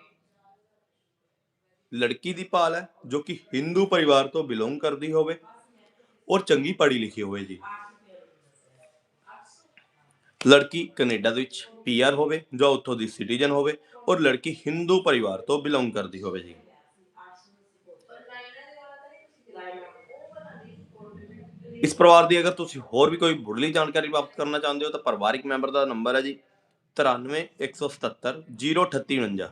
ਲੜਕੀ ਦੀ ਭਾਲ ਹੈ ਜੋ ਕਿ ਹਿੰਦੂ ਪਰਿਵਾਰ ਤੋਂ ਬਿਲੋਂਗ ਕਰਦੀ ਹੋਵੇ ਔਰ ਚੰਗੀ ਪੜ੍ਹੀ ਲਿਖੀ ਹੋਵੇ ਜੀ। ਲੜਕੀ ਕੈਨੇਡਾ ਦੇ ਵਿੱਚ ਪੀਆਰ ਹੋਵੇ ਜਾਂ ਉੱਥੋਂ ਦੀ ਸਿਟੀਜ਼ਨ ਹੋਵੇ ਔਰ ਲੜਕੀ ਹਿੰਦੂ ਪਰਿਵਾਰ ਤੋਂ ਬਿਲੋਂਗ ਕਰਦੀ ਹੋਵੇ ਜੀ। ਇਸ ਪਰਿਵਾਰ ਦੀ ਅਗਰ ਤੁਸੀਂ ਹੋਰ ਵੀ ਕੋਈ ਮੁੱਢਲੀ ਜਾਣਕਾਰੀ ਪ੍ਰਾਪਤ ਕਰਨਾ ਚਾਹੁੰਦੇ ਹੋ ਤਾਂ ਪਰਿਵਾਰਿਕ ਮੈਂਬਰ ਦਾ ਨੰਬਰ ਹੈ ਜੀ 93 177 03849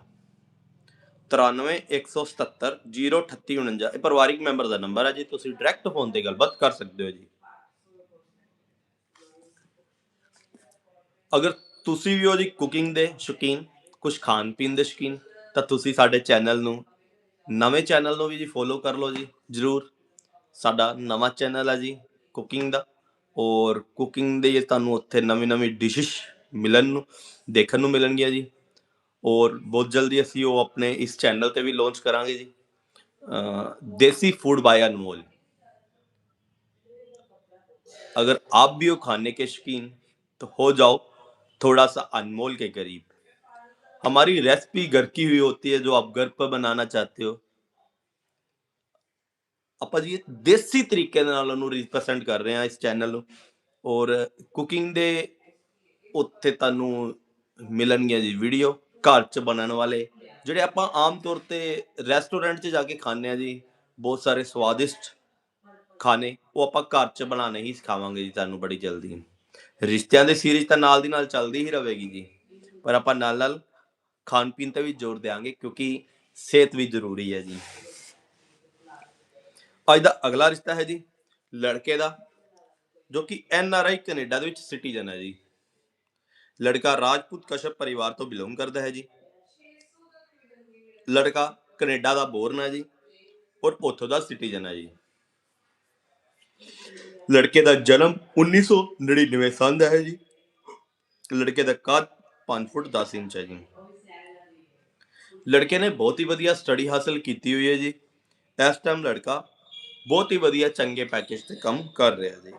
93 177 03849 ਇਹ ਪਰਿਵਾਰਿਕ ਮੈਂਬਰ ਦਾ ਨੰਬਰ ਹੈ ਜੀ, ਤੁਸੀਂ ਡਾਇਰੈਕਟ ਫੋਨ ਤੇ ਗੱਲਬਾਤ ਕਰ ਸਕਦੇ ਹੋ ਜੀ। ਅਗਰ ਤੁਸੀਂ ਵੀ ਹੋ ਜੀ ਕੁਕਿੰਗ ਦੇ ਸ਼ੌਕੀਨ ਕੁਝ ਖਾਣ ਪੀਣ ਦੇ ਸ਼ੌਕੀਨ, ਤਾਂ ਤੁਸੀਂ ਸਾਡੇ ਚੈਨਲ ਨੂੰ, ਨਵੇਂ ਚੈਨਲ ਨੂੰ ਵੀ ਜੀ ਫੋਲੋ ਕਰ ਲਓ ਜੀ, ਜਰੂਰ। ਸਾਡਾ ਨਵਾਂ ਚੈਨਲ ਹੈ ਜੀ ਕੁਕਿੰਗ ਦਾ ਔਰ ਕੁਕਿੰਗ ਦੇ ਤੁਹਾਨੂੰ ਉੱਥੇ ਨਵੀਂ ਨਵੀਂ ਡਿਸ਼ਿਸ਼ ਮਿਲਣ ਨੂੰ ਦੇਖਣ ਨੂੰ ਮਿਲਣਗੀਆਂ ਜੀ ਔਰ ਬਹੁਤ ਜਲਦੀ ਅਸੀਂ ਉਹ ਆਪਣੇ ਇਸ ਚੈਨਲ ਤੇ ਵੀ ਲਾਂਚ ਕਰਾਂਗੇ ਜੀ ਅ, देसी फूड बाय अनमोल अगर आप भी हो खाने के शौकीन तो हो जाओ थोड़ा सा अनमोल के करीब हमारी रेसिपी घर की हुई होती है जो आप घर पर बनाना चाहते हो ਆਪਾਂ ਜੀ ਦੇਸੀ ਤਰੀਕੇ ਦੇ ਨਾਲ ਉਹਨੂੰ ਰਿਪਰੈਜ਼ੈਂਟ ਕਰ ਰਹੇ ਹਾਂ ਇਸ ਚੈਨਲ ਨੂੰ। ਔਰ ਕੁਕਿੰਗ ਦੇ ਉੱਥੇ ਤੁਹਾਨੂੰ ਮਿਲਣਗੀਆਂ ਜੀ ਵੀਡੀਓ ਘਰ 'ਚ ਬਣਨ ਵਾਲੇ, ਜਿਹੜੇ ਆਪਾਂ ਆਮ ਤੌਰ ਤੇ ਰੈਸਟੋਰੈਂਟ 'ਚ ਜਾ ਕੇ ਖਾਂਦੇ ਆ ਜੀ, ਬਹੁਤ ਸਾਰੇ ਸਵਾਦਿਸ਼ਟ ਖਾਣੇ, ਉਹ ਆਪਾਂ ਘਰ 'ਚ ਬਣਾਉਣੇ ਹੀ ਸਿਖਾਵਾਂਗੇ ਜੀ ਤੁਹਾਨੂੰ ਬੜੀ ਜਲਦੀ। ਰਿਸ਼ਤਿਆਂ ਦੇ ਸੀਰੀਜ਼ ਤਾਂ ਨਾਲ ਦੀ ਨਾਲ ਚੱਲਦੀ ਹੀ ਰਹੇਗੀ ਜੀ। ਪਰ ਆਪਾਂ ਨਾਲ ਨਾਲ ਖਾਣ ਪੀਣ ਤੇ ਵੀ ਜ਼ੋਰ ਦੇਵਾਂਗੇ ਕਿਉਂਕਿ ਸਿਹਤ ਵੀ ਜ਼ਰੂਰੀ ਹੈ ਜੀ। ਅੱਜ ਦਾ ਅਗਲਾ ਰਿਸ਼ਤਾ ਹੈ ਜੀ ਲੜਕੇ ਦਾ, ਜੋ ਕਿ ਐਨ ਆਰ ਆਈ ਕੈਨੇਡਾ ਦੇ ਵਿੱਚ ਸਿਟੀਜ਼ਨ ਹੈ ਜੀ। ਲੜਕਾ ਰਾਜਪੂਤ ਕਸ਼ਪ ਪਰਿਵਾਰ ਤੋਂ ਬਿਲੋਂਗ ਕਰਦਾ ਹੈ ਜੀ। ਲੜਕਾ ਕੈਨੇਡਾ ਦਾ ਬੋਰਨ ਹੈ ਜੀ ਔਰ ਉੱਥੋਂ ਦਾ ਸਿਟੀਜ਼ਨ ਹੈ ਜੀ। ਲੜਕੇ ਦਾ ਜਨਮ 1999 ਸੰਨ ਦਾ ਹੈ ਜੀ। ਲੜਕੇ ਦਾ ਕੱਦ 5 ਫੁੱਟ 10 ਇੰਚ ਹੈ ਜੀ। ਲੜਕੇ ਨੇ ਬਹੁਤ ਹੀ ਵਧੀਆ ਸਟੱਡੀ ਹਾਸਲ ਕੀਤੀ ਹੋਈ ਹੈ ਜੀ। ਇਸ ਟਾਈਮ ਲੜਕਾ ਬਹੁਤ ਹੀ ਵਧੀਆ ਚੰਗੇ ਪੈਕੇਜ ਤੇ ਕੰਮ ਕਰ ਰਿਹਾ ਜੀ।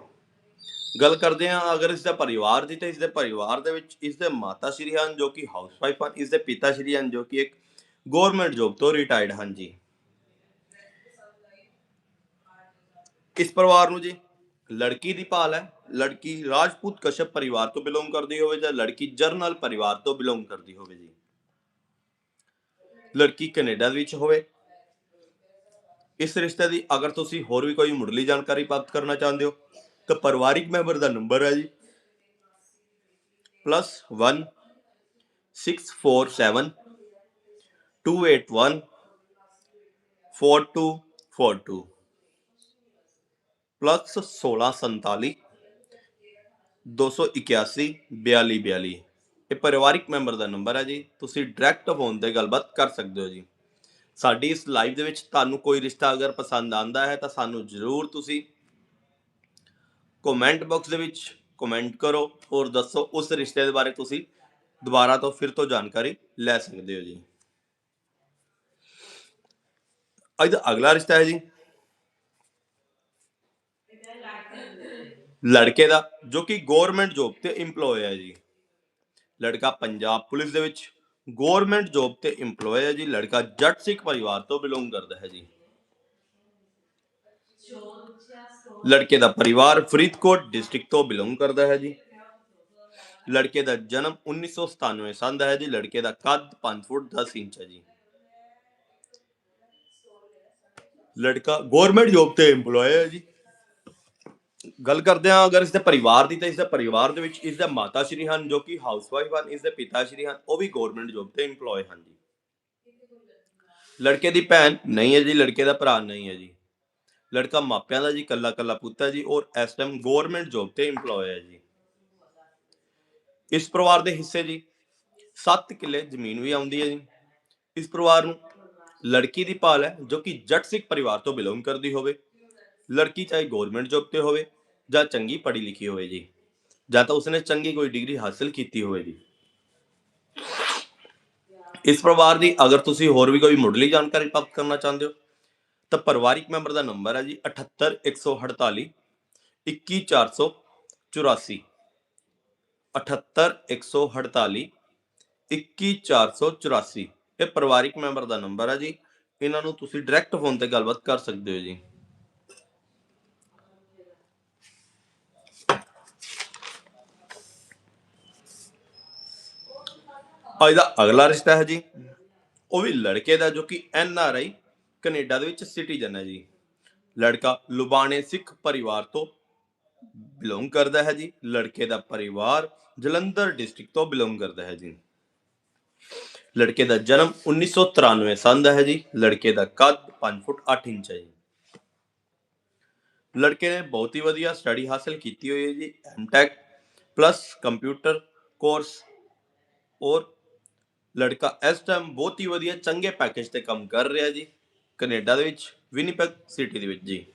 ਗੱਲ ਕਰਦੇ ਹਾਂ, ਅਗਰ ਇਸ ਦਾ ਪਰਿਵਾਰ ਦੀ, ਤਾਂ ਇਸ ਦੇ ਪਰਿਵਾਰ ਦੇ ਵਿੱਚ ਇਸ ਦੇ ਮਾਤਾ ਸ਼੍ਰੀ ਹਨ ਜੋ ਕਿ ਹਾਊਸਵਾਈਫ ਹਨ ਇਸ ਦੇ ਪਿਤਾ ਸ਼੍ਰੀ ਹਨ ਜੋ ਕਿ ਇੱਕ ਗਵਰਨਮੈਂਟ ਜੋਬ ਤੋਂ ਰਿਟਾਇਰਡ ਹਨ ਜੀ। ਇਸ ਪਰਿਵਾਰ ਨੂੰ ਜੀ, ਲੜਕੀ ਦੀ ਭਾਲ ਹੈ, ਲੜਕੀ ਰਾਜਪੂਤ ਕਸ਼ਪ ਪਰਿਵਾਰ ਤੋਂ ਬਿਲੋਂਗ ਕਰਦੀ ਹੋਵੇ ਜਾਂ ਲੜਕੀ ਜਰਨਲ ਪਰਿਵਾਰ ਤੋਂ ਬਿਲੋਂਗ ਕਰਦੀ ਹੋਵੇ ਜੀ। ਲੜਕੀ ਕੈਨੇਡਾ ਵਿੱਚ ਹੋਵੇ ਇਸ ਰਿਸ਼ਤੇ ਦੀ ਅਗਰ ਤੁਸੀਂ ਹੋਰ ਵੀ ਕੋਈ ਮੁੱਢਲੀ ਜਾਣਕਾਰੀ ਪ੍ਰਾਪਤ ਕਰਨਾ ਚਾਹੁੰਦੇ ਹੋ ਤਾਂ ਪਰਿਵਾਰਿਕ ਮੈਂਬਰ ਦਾ ਨੰਬਰ ਹੈ ਜੀ। +1 647 281 4242 ਪਲੱਸ 1647 281 4242 ਇਹ ਪਰਿਵਾਰਿਕ ਮੈਂਬਰ ਦਾ ਨੰਬਰ ਹੈ ਜੀ ਤੁਸੀਂ ਡਾਇਰੈਕਟ ਫੋਨ ਤੇ ਗੱਲਬਾਤ ਕਰ ਸਕਦੇ ਹੋ ਜੀ ਸਾਡੀ ਇਸ ਲਾਈਵ ਦੇ ਵਿੱਚ ਤੁਹਾਨੂੰ ਕੋਈ ਰਿਸ਼ਤਾ ਅਗਰ ਪਸੰਦ ਆਂਦਾ ਹੈ ਤਾਂ ਸਾਨੂੰ ਜ਼ਰੂਰ ਤੁਸੀਂ ਕਮੈਂਟ ਬਾਕਸ ਦੇ ਵਿੱਚ ਕਮੈਂਟ ਕਰੋ ਔਰ ਦੱਸੋ ਉਸ ਰਿਸ਼ਤੇ ਦੇ ਬਾਰੇ ਤੁਸੀਂ ਦੁਬਾਰਾ ਤੋਂ ਫਿਰ ਤੋਂ ਜਾਣਕਾਰੀ ਲੈ ਸਕਦੇ ਹੋ ਜੀ। ਅੱਜ ਦਾ ਅਗਲਾ ਰਿਸ਼ਤਾ ਹੈ ਜੀ। ਲੜਕੇ ਦਾ ਜੋ ਕਿ ਗਵਰਨਮੈਂਟ ਜੋਬ ਤੇ EMPLOYE ਹੈ ਜੀ। ਲੜਕਾ ਪੰਜਾਬ ਪੁਲਿਸ ਦੇ ਵਿੱਚ ਗਵਰਨਮੈਂਟ ਜੋਬ ਤੇ EMPLOYE ਹੈ ਜੀ, ਲੜਕਾ ਜੱਟ ਸਿੱਖ ਪਰਿਵਾਰ ਤੋਂ ਬਿਲੋਂਗ ਕਰਦਾ ਹੈ ਜੀ। ਲੜਕੇ ਦਾ ਪਰਿਵਾਰ ਫਰੀਦਕੋਟ ਡਿਸਟ੍ਰਿਕਟ ਤੋਂ ਬਿਲੋਂਗ ਕਰਦਾ ਹੈ ਜੀ। ਲੜਕੇ ਦਾ ਜਨਮ 1997 ਸੰਨ ਦਾ ਹੈ ਜੀ, ਲੜਕੇ ਦਾ ਕੱਦ 5 ਫੁੱਟ 10 ਇੰਚ ਹੈ ਜੀ। ਲੜਕਾ ਗਵਰਨਮੈਂਟ ਜੋਬ ਤੇ EMPLOYE ਹੈ ਜੀ। ਗੱਲ ਕਰਦੇ ਹਾਂ, ਅਗਰ ਇਸ ਦੇ ਪਰਿਵਾਰ ਦੀ ਤਾਂ ਇਸ ਦੇ ਪਰਿਵਾਰ ਦੇ ਵਿੱਚ ਇਸ ਦੇ ਮਾਤਾ ਸ਼੍ਰੀ ਹਨ ਜੋ ਕਿ ਹਾਊਸਵਾਈਫ ਹਨ, ਇਸ ਦੇ ਪਿਤਾ ਸ਼੍ਰੀ ਹਨ, ਉਹ ਵੀ ਗਵਰਨਮੈਂਟ ਜੋਬ ਤੇ EMPLOYE ਹਨ ਜੀ। ਲੜਕੇ ਦੀ ਭੈਣ ਨਹੀਂ ਹੈ ਜੀ, ਲੜਕੇ ਦਾ ਭਰਾ ਨਹੀਂ ਹੈ ਜੀ। ਲੜਕਾ ਮਾਪਿਆਂ ਦਾ ਜੀ ਕੱਲਾ ਕੱਲਾ ਪੁੱਤ ਹੈ ਜੀ, ਔਰ ਇਸ ਟਾਈਮ ਗਵਰਨਮੈਂਟ ਜੋਬ ਤੇ EMPLOYE ਹੈ ਜੀ। ਇਸ ਪਰਿਵਾਰ ਦੇ ਹਿੱਸੇ ਜੀ 7 ਕਿੱਲੇ ਜ਼ਮੀਨ ਵੀ ਆਉਂਦੀ ਹੈ ਜੀ। ਇਸ ਪਰਿਵਾਰ ਨੂੰ ਲੜਕੀ ਦੀ ਭਾਲ ਹੈ, ਜੋ ਕਿ ਜੱਟ ਸਿੱਖ ਪਰਿਵਾਰ ਤੋਂ ਬਿਲੋਂਗ ਕਰਦੀ ਹੋਵੇ। ਲੜਕੀ ਚਾਹੇ ਗਵਰਨਮੈਂਟ ਜੌਬ ਤੇ ਹੋਵੇ ਜਾਂ ਚੰਗੀ ਪੜ੍ਹੀ ਲਿਖੀ ਹੋਵੇ ਜੀ, ਜਾਂ ਤਾਂ ਉਸਨੇ ਚੰਗੀ ਕੋਈ ਡਿਗਰੀ ਹਾਸਲ ਕੀਤੀ ਹੋਵੇ ਜੀ। ਇਸ ਪਰਿਵਾਰ ਦੀ ਅਗਰ ਤੁਸੀਂ ਹੋਰ ਵੀ ਕੋਈ ਮੁੱਢਲੀ ਜਾਣਕਾਰੀ ਪ੍ਰਾਪਤ ਕਰਨਾ ਚਾਹੁੰਦੇ ਹੋ, ਤਾਂ ਪਰਿਵਾਰਿਕ ਮੈਂਬਰ ਦਾ ਨੰਬਰ ਹੈ ਜੀ 78148 21484 78148 21484 ਇਹ ਪਰਿਵਾਰਿਕ ਮੈਂਬਰ ਦਾ ਨੰਬਰ ਹੈ ਜੀ। ਇਹਨਾਂ ਨੂੰ ਤੁਸੀਂ ਡਾਇਰੈਕਟ ਫੋਨ ਤੇ ਗੱਲਬਾਤ ਕਰ ਸਕਦੇ ਹੋ ਜੀ। ਅੱਜ ਦਾ ਅਗਲਾ ਰਿਸ਼ਤਾ ਹੈ ਜੀ। ਉਹ ਵੀ ਲੜਕੇ ਦਾ ਜੋ ਕਿ ਐਨ ਆਰ ਆਈ ਕੈਨੇਡਾ ਦੇ ਵਿੱਚ ਸਿਟੀਜ਼ਨ ਹੈ ਜੀ। ਲੜਕਾ ਲੁਬਾਣੇ ਸਿੱਖ ਪਰਿਵਾਰ ਤੋਂ ਬਿਲੋਂਗ ਕਰਦਾ ਹੈ ਜੀ। ਲੜਕੇ ਦਾ ਪਰਿਵਾਰ ਜਲੰਧਰ ਡਿਸਟ੍ਰਿਕਟ ਤੋਂ ਬਿਲੋਂਗ ਕਰਦਾ ਹੈ ਜੀ। ਲੜਕੇ ਦਾ ਜਨਮ 1993 ਸਾਲ ਦਾ ਹੈ ਜੀ। ਲੜਕੇ ਦਾ ਕੱਦ 5 ਫੁੱਟ 8 ਇੰਚ ਹੈ ਜੀ। ਲੜਕੇ ਨੇ ਬਹੁਤ ਹੀ ਵਧੀਆ ਸਟੱਡੀ ਹਾਸਲ ਕੀਤੀ ਹੋਈ ਹੈ ਜੀ। ਐਮਟੈਕ ਪਲੱਸ ਕੰਪਿਊਟਰ ਕੋਰਸ ਔਰ ਲੜਕਾ ਇਸ ਟਾਈਮ ਬਹੁਤ ਹੀ ਵਧੀਆ, ਚੰਗੇ ਪੈਕੇਜ ਤੇ ਕੰਮ ਕਰ ਰਿਹਾ ਜੀ, ਕੈਨੇਡਾ ਦੇ ਵਿੱਚ ਵਿਨੀਪੈਗ ਸਿਟੀ ਦੇ ਵਿੱਚ ਜੀ।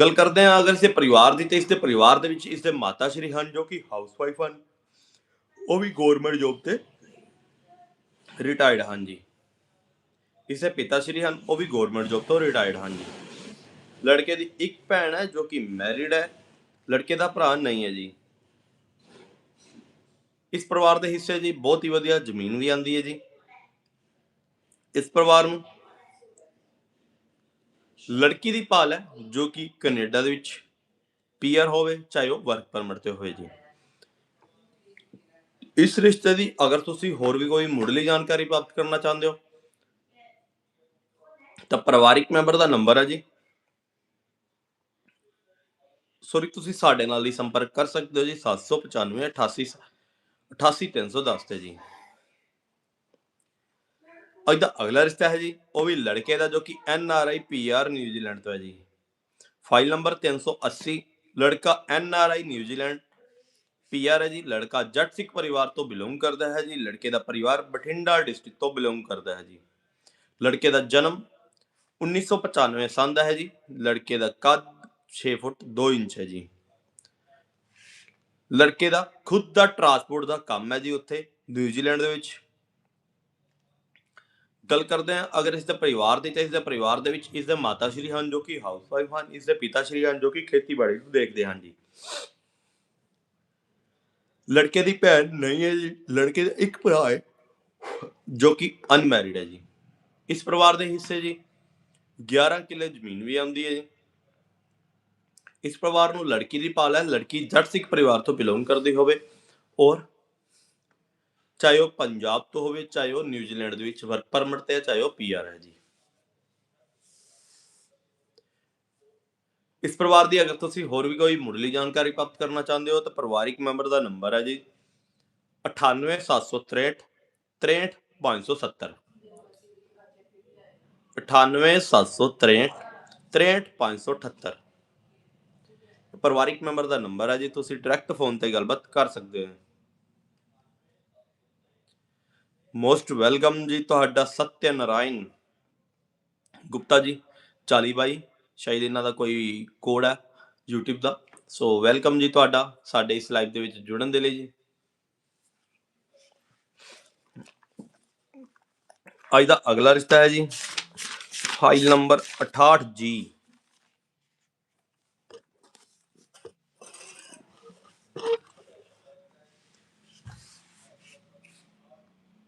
ਗੱਲ ਕਰਦੇ ਹਾਂ ਅਗਰ ਇਸਦੇ ਪਰਿਵਾਰ ਦੀ, ਤੇ ਇਸਦੇ ਪਰਿਵਾਰ ਦੇ ਵਿੱਚ ਇਸਦੇ ਮਾਤਾ ਸ਼੍ਰੀ ਹਨ ਜੋ ਕਿ ਹਾਊਸਵਾਈਫ ਹਨ। ਉਹ ਵੀ ਗਵਰਨਮੈਂਟ ਜੋਬ ਤੇ ਰਿਟਾਇਰਡ ਹਨ ਜੀ। ਇਸਦੇ ਪਿਤਾ ਸ਼੍ਰੀ ਹਨ, ਉਹ ਵੀ ਗਵਰਨਮੈਂਟ ਜੋਬ ਤੋਂ ਰਿਟਾਇਰਡ ਹਨ ਜੀ। ਲੜਕੇ ਦੀ ਇੱਕ ਭੈਣ ਹੈ ਜੋ ਕਿ ਮੈਰਿਡ ਹੈ। ਲੜਕੇ ਦਾ ਭਰਾ ਨਹੀਂ ਹੈ ਜੀ। ਇਸ ਪਰਿਵਾਰ ਦੇ ਹਿੱਸੇ ਜੀ ਬਹੁਤ ਹੀ ਵਧੀਆ ਜ਼ਮੀਨ ਵੀ ਆਂਦੀ ਹੈ ਜੀ। ਇਸ ਪਰਿਵਾਰ ਨੂੰ ਲੜਕੀ ਦੀ ਭਾਲ ਹੈ, ਜੋ ਕਿ ਕੈਨੇਡਾ ਦੇ ਵਿੱਚ ਪੀਆਰ ਹੋਵੇ, ਚਾਹੇ ਉਹ ਵਰਕ ਪਰਮਿਟ ਤੇ ਹੋਵੇ ਜੀ। ਇਸ ਰਿਸ਼ਤੇ ਦੀ ਅਗਰ ਤੁਸੀਂ ਹੋਰ ਵੀ ਕੋਈ ਮੁੱਢਲੀ ਜਾਣਕਾਰੀ ਪ੍ਰਾਪਤ ਕਰਨਾ ਚਾਹੁੰਦੇ ਹੋ, ਤਾਂ ਪਰਿਵਾਰਿਕ ਮੈਂਬਰ ਦਾ ਨੰਬਰ ਹੈ ਜੀ। ਸੋਰੀ ਤੁਸੀਂ ਸਾਡੇ ਨਾਲ ਹੀ ਸੰਪਰਕ ਕਰ ਸਕਦੇ ਹੋ ਜੀ 795 88 88310 ਤੇ ਜੀ। ਅੱਜ ਦਾ ਅਗਲਾ ਰਿਸ਼ਤਾ ਹੈ ਜੀ, ਉਹ ਵੀ ਲੜਕੇ ਦਾ ਜੋ ਕਿ N R I P R New Zealand ਤੋਂ ਹੈ ਜੀ। ਫਾਈਲ ਨੰਬਰ 380 ਲੜਕਾ N R I New Zealand, P R ਹੈ ਜੀ, ਲੜਕਾ ਜੱਟ ਸਿੱਖ ਪਰਿਵਾਰ ਤੋਂ ਬਿਲੋਂਗ ਕਰਦਾ ਹੈ ਜੀ, ਲੜਕੇ ਦਾ ਪਰਿਵਾਰ ਬਠਿੰਡਾ ਡਿਸਟ੍ਰਿਕਟ ਤੋਂ ਬਿਲੋਂਗ ਕਰਦਾ ਹੈ ਜੀ। ਲੜਕੇ ਦਾ ਜਨਮ 1995 ਸੰਨ ਦਾ ਹੈ ਜੀ, ਲੜਕੇ ਦਾ ਕੱਦ 6 ਫੁੱਟ 2 ਇੰਚ ਹੈ ਜੀ। ਲੜਕੇ ਦਾ, ਖੁਦ ਦਾ ਟਰਾਂਸਪੋਰਟ ਦਾ ਕੰਮ ਹੈ ਜੀ ਉੱਥੇ ਨਿਊਜ਼ੀਲੈਂਡ ਦੇ ਵਿੱਚ। ਗੱਲ ਕਰਦੇ ਹਾਂ, ਅਗਰ ਇਸ ਦੇ ਪਰਿਵਾਰ ਦੀ ਤਾਂ ਇਸ ਦੇ ਪਰਿਵਾਰ ਦੇ ਵਿੱਚ ਇਸ ਦੇ ਮਾਤਾ ਸ਼੍ਰੀ ਹਨ ਜੋ ਕਿ ਹਾਊਸਵਾਈਫ ਹਨ, ਇਸ ਦੇ ਪਿਤਾ ਸ਼੍ਰੀ ਹਨ ਜੋ ਕਿ ਖੇਤੀਬਾੜੀ ਨੂੰ ਦੇਖਦੇ ਹਨ ਜੀ। ਲੜਕੇ ਦੀ ਭੈਣ ਨਹੀਂ ਹੈ ਜੀ, ਲੜਕੇ ਦਾ ਇੱਕ ਭਰਾ ਹੈ, ਜੋ ਕਿ ਅਨਮੈਰਿਡ ਹੈ ਜੀ। ਇਸ ਪਰਿਵਾਰ ਦੇ ਹਿੱਸੇ ਜੀ 11 ਕਿੱਲੇ ਜ਼ਮੀਨ ਵੀ ਆਉਂਦੀ ਹੈ ਜੀ। ਇਸ ਪਰਿਵਾਰ ਨੂੰ ਲੜਕੀ ਦੀ ਪਾਲ ਹੈ, ਲੜਕੀ ਜੱਟ ਸਿੱਖ ਪਰਿਵਾਰ ਤੋਂ ਬਿਲੋਂਗ ਕਰਦੀ ਹੋਵੇ ਔਰ ਚਾਹੇ ਉਹ ਪੰਜਾਬ ਤੋਂ ਹੋਵੇ, ਚਾਹੇ ਉਹ ਨਿਊਜ਼ੀਲੈਂਡ ਦੇ ਵਿੱਚ ਵਰਕ ਪਰਮਿਟ ਤੇ ਹੈ, ਚਾਹੇ ਉਹ ਪੀਆਰ ਹੈ ਜੀ। ਇਸ ਪਰਿਵਾਰ ਦੀ ਅਗਰ ਤੁਸੀਂ ਹੋਰ ਵੀ ਕੋਈ ਮੁੱਢਲੀ ਜਾਣਕਾਰੀ ਪ੍ਰਾਪਤ ਕਰਨਾ ਚਾਹੁੰਦੇ ਹੋ, ਤਾਂ ਪਰਿਵਾਰਿਕ ਮੈਂਬਰ ਦਾ ਨੰਬਰ ਹੈ ਜੀ 98763 63570 98763 63578 ਪਰਿਵਾਰਿਕ ਮੈਂਬਰ ਦਾ ਨੰਬਰ ਹੈ ਜੀ, ਤੁਸੀਂ ਡਾਇਰੈਕਟ ਫੋਨ ਤੇ ਗੱਲਬਾਤ ਕਰ ਸਕਦੇ ਹੋ। ਮੋਸਟ ਵੈਲਕਮ ਜੀ, ਤੁਹਾਡਾ ਸਤਿਆ ਨਾਰਾਇਣ ਗੁਪਤਾ ਜੀ 40 ਬਾਈ, ਸ਼ਾਇਦ ਇਹਨਾਂ ਦਾ ਕੋਈ ਕੋਡ ਹੈ YouTube ਦਾ। ਸੋ ਵੈਲਕਮ ਜੀ ਤੁਹਾਡਾ ਸਾਡੇ ਇਸ ਲਾਈਵ ਦੇ ਵਿੱਚ ਜੁੜਨ ਦੇ ਲਈ ਜੀ। ਅੱਜ ਦਾ ਅਗਲਾ ਰਿਸ਼ਤਾ ਹੈ ਜੀ ਫਾਈਲ ਨੰਬਰ 68 ਜੀ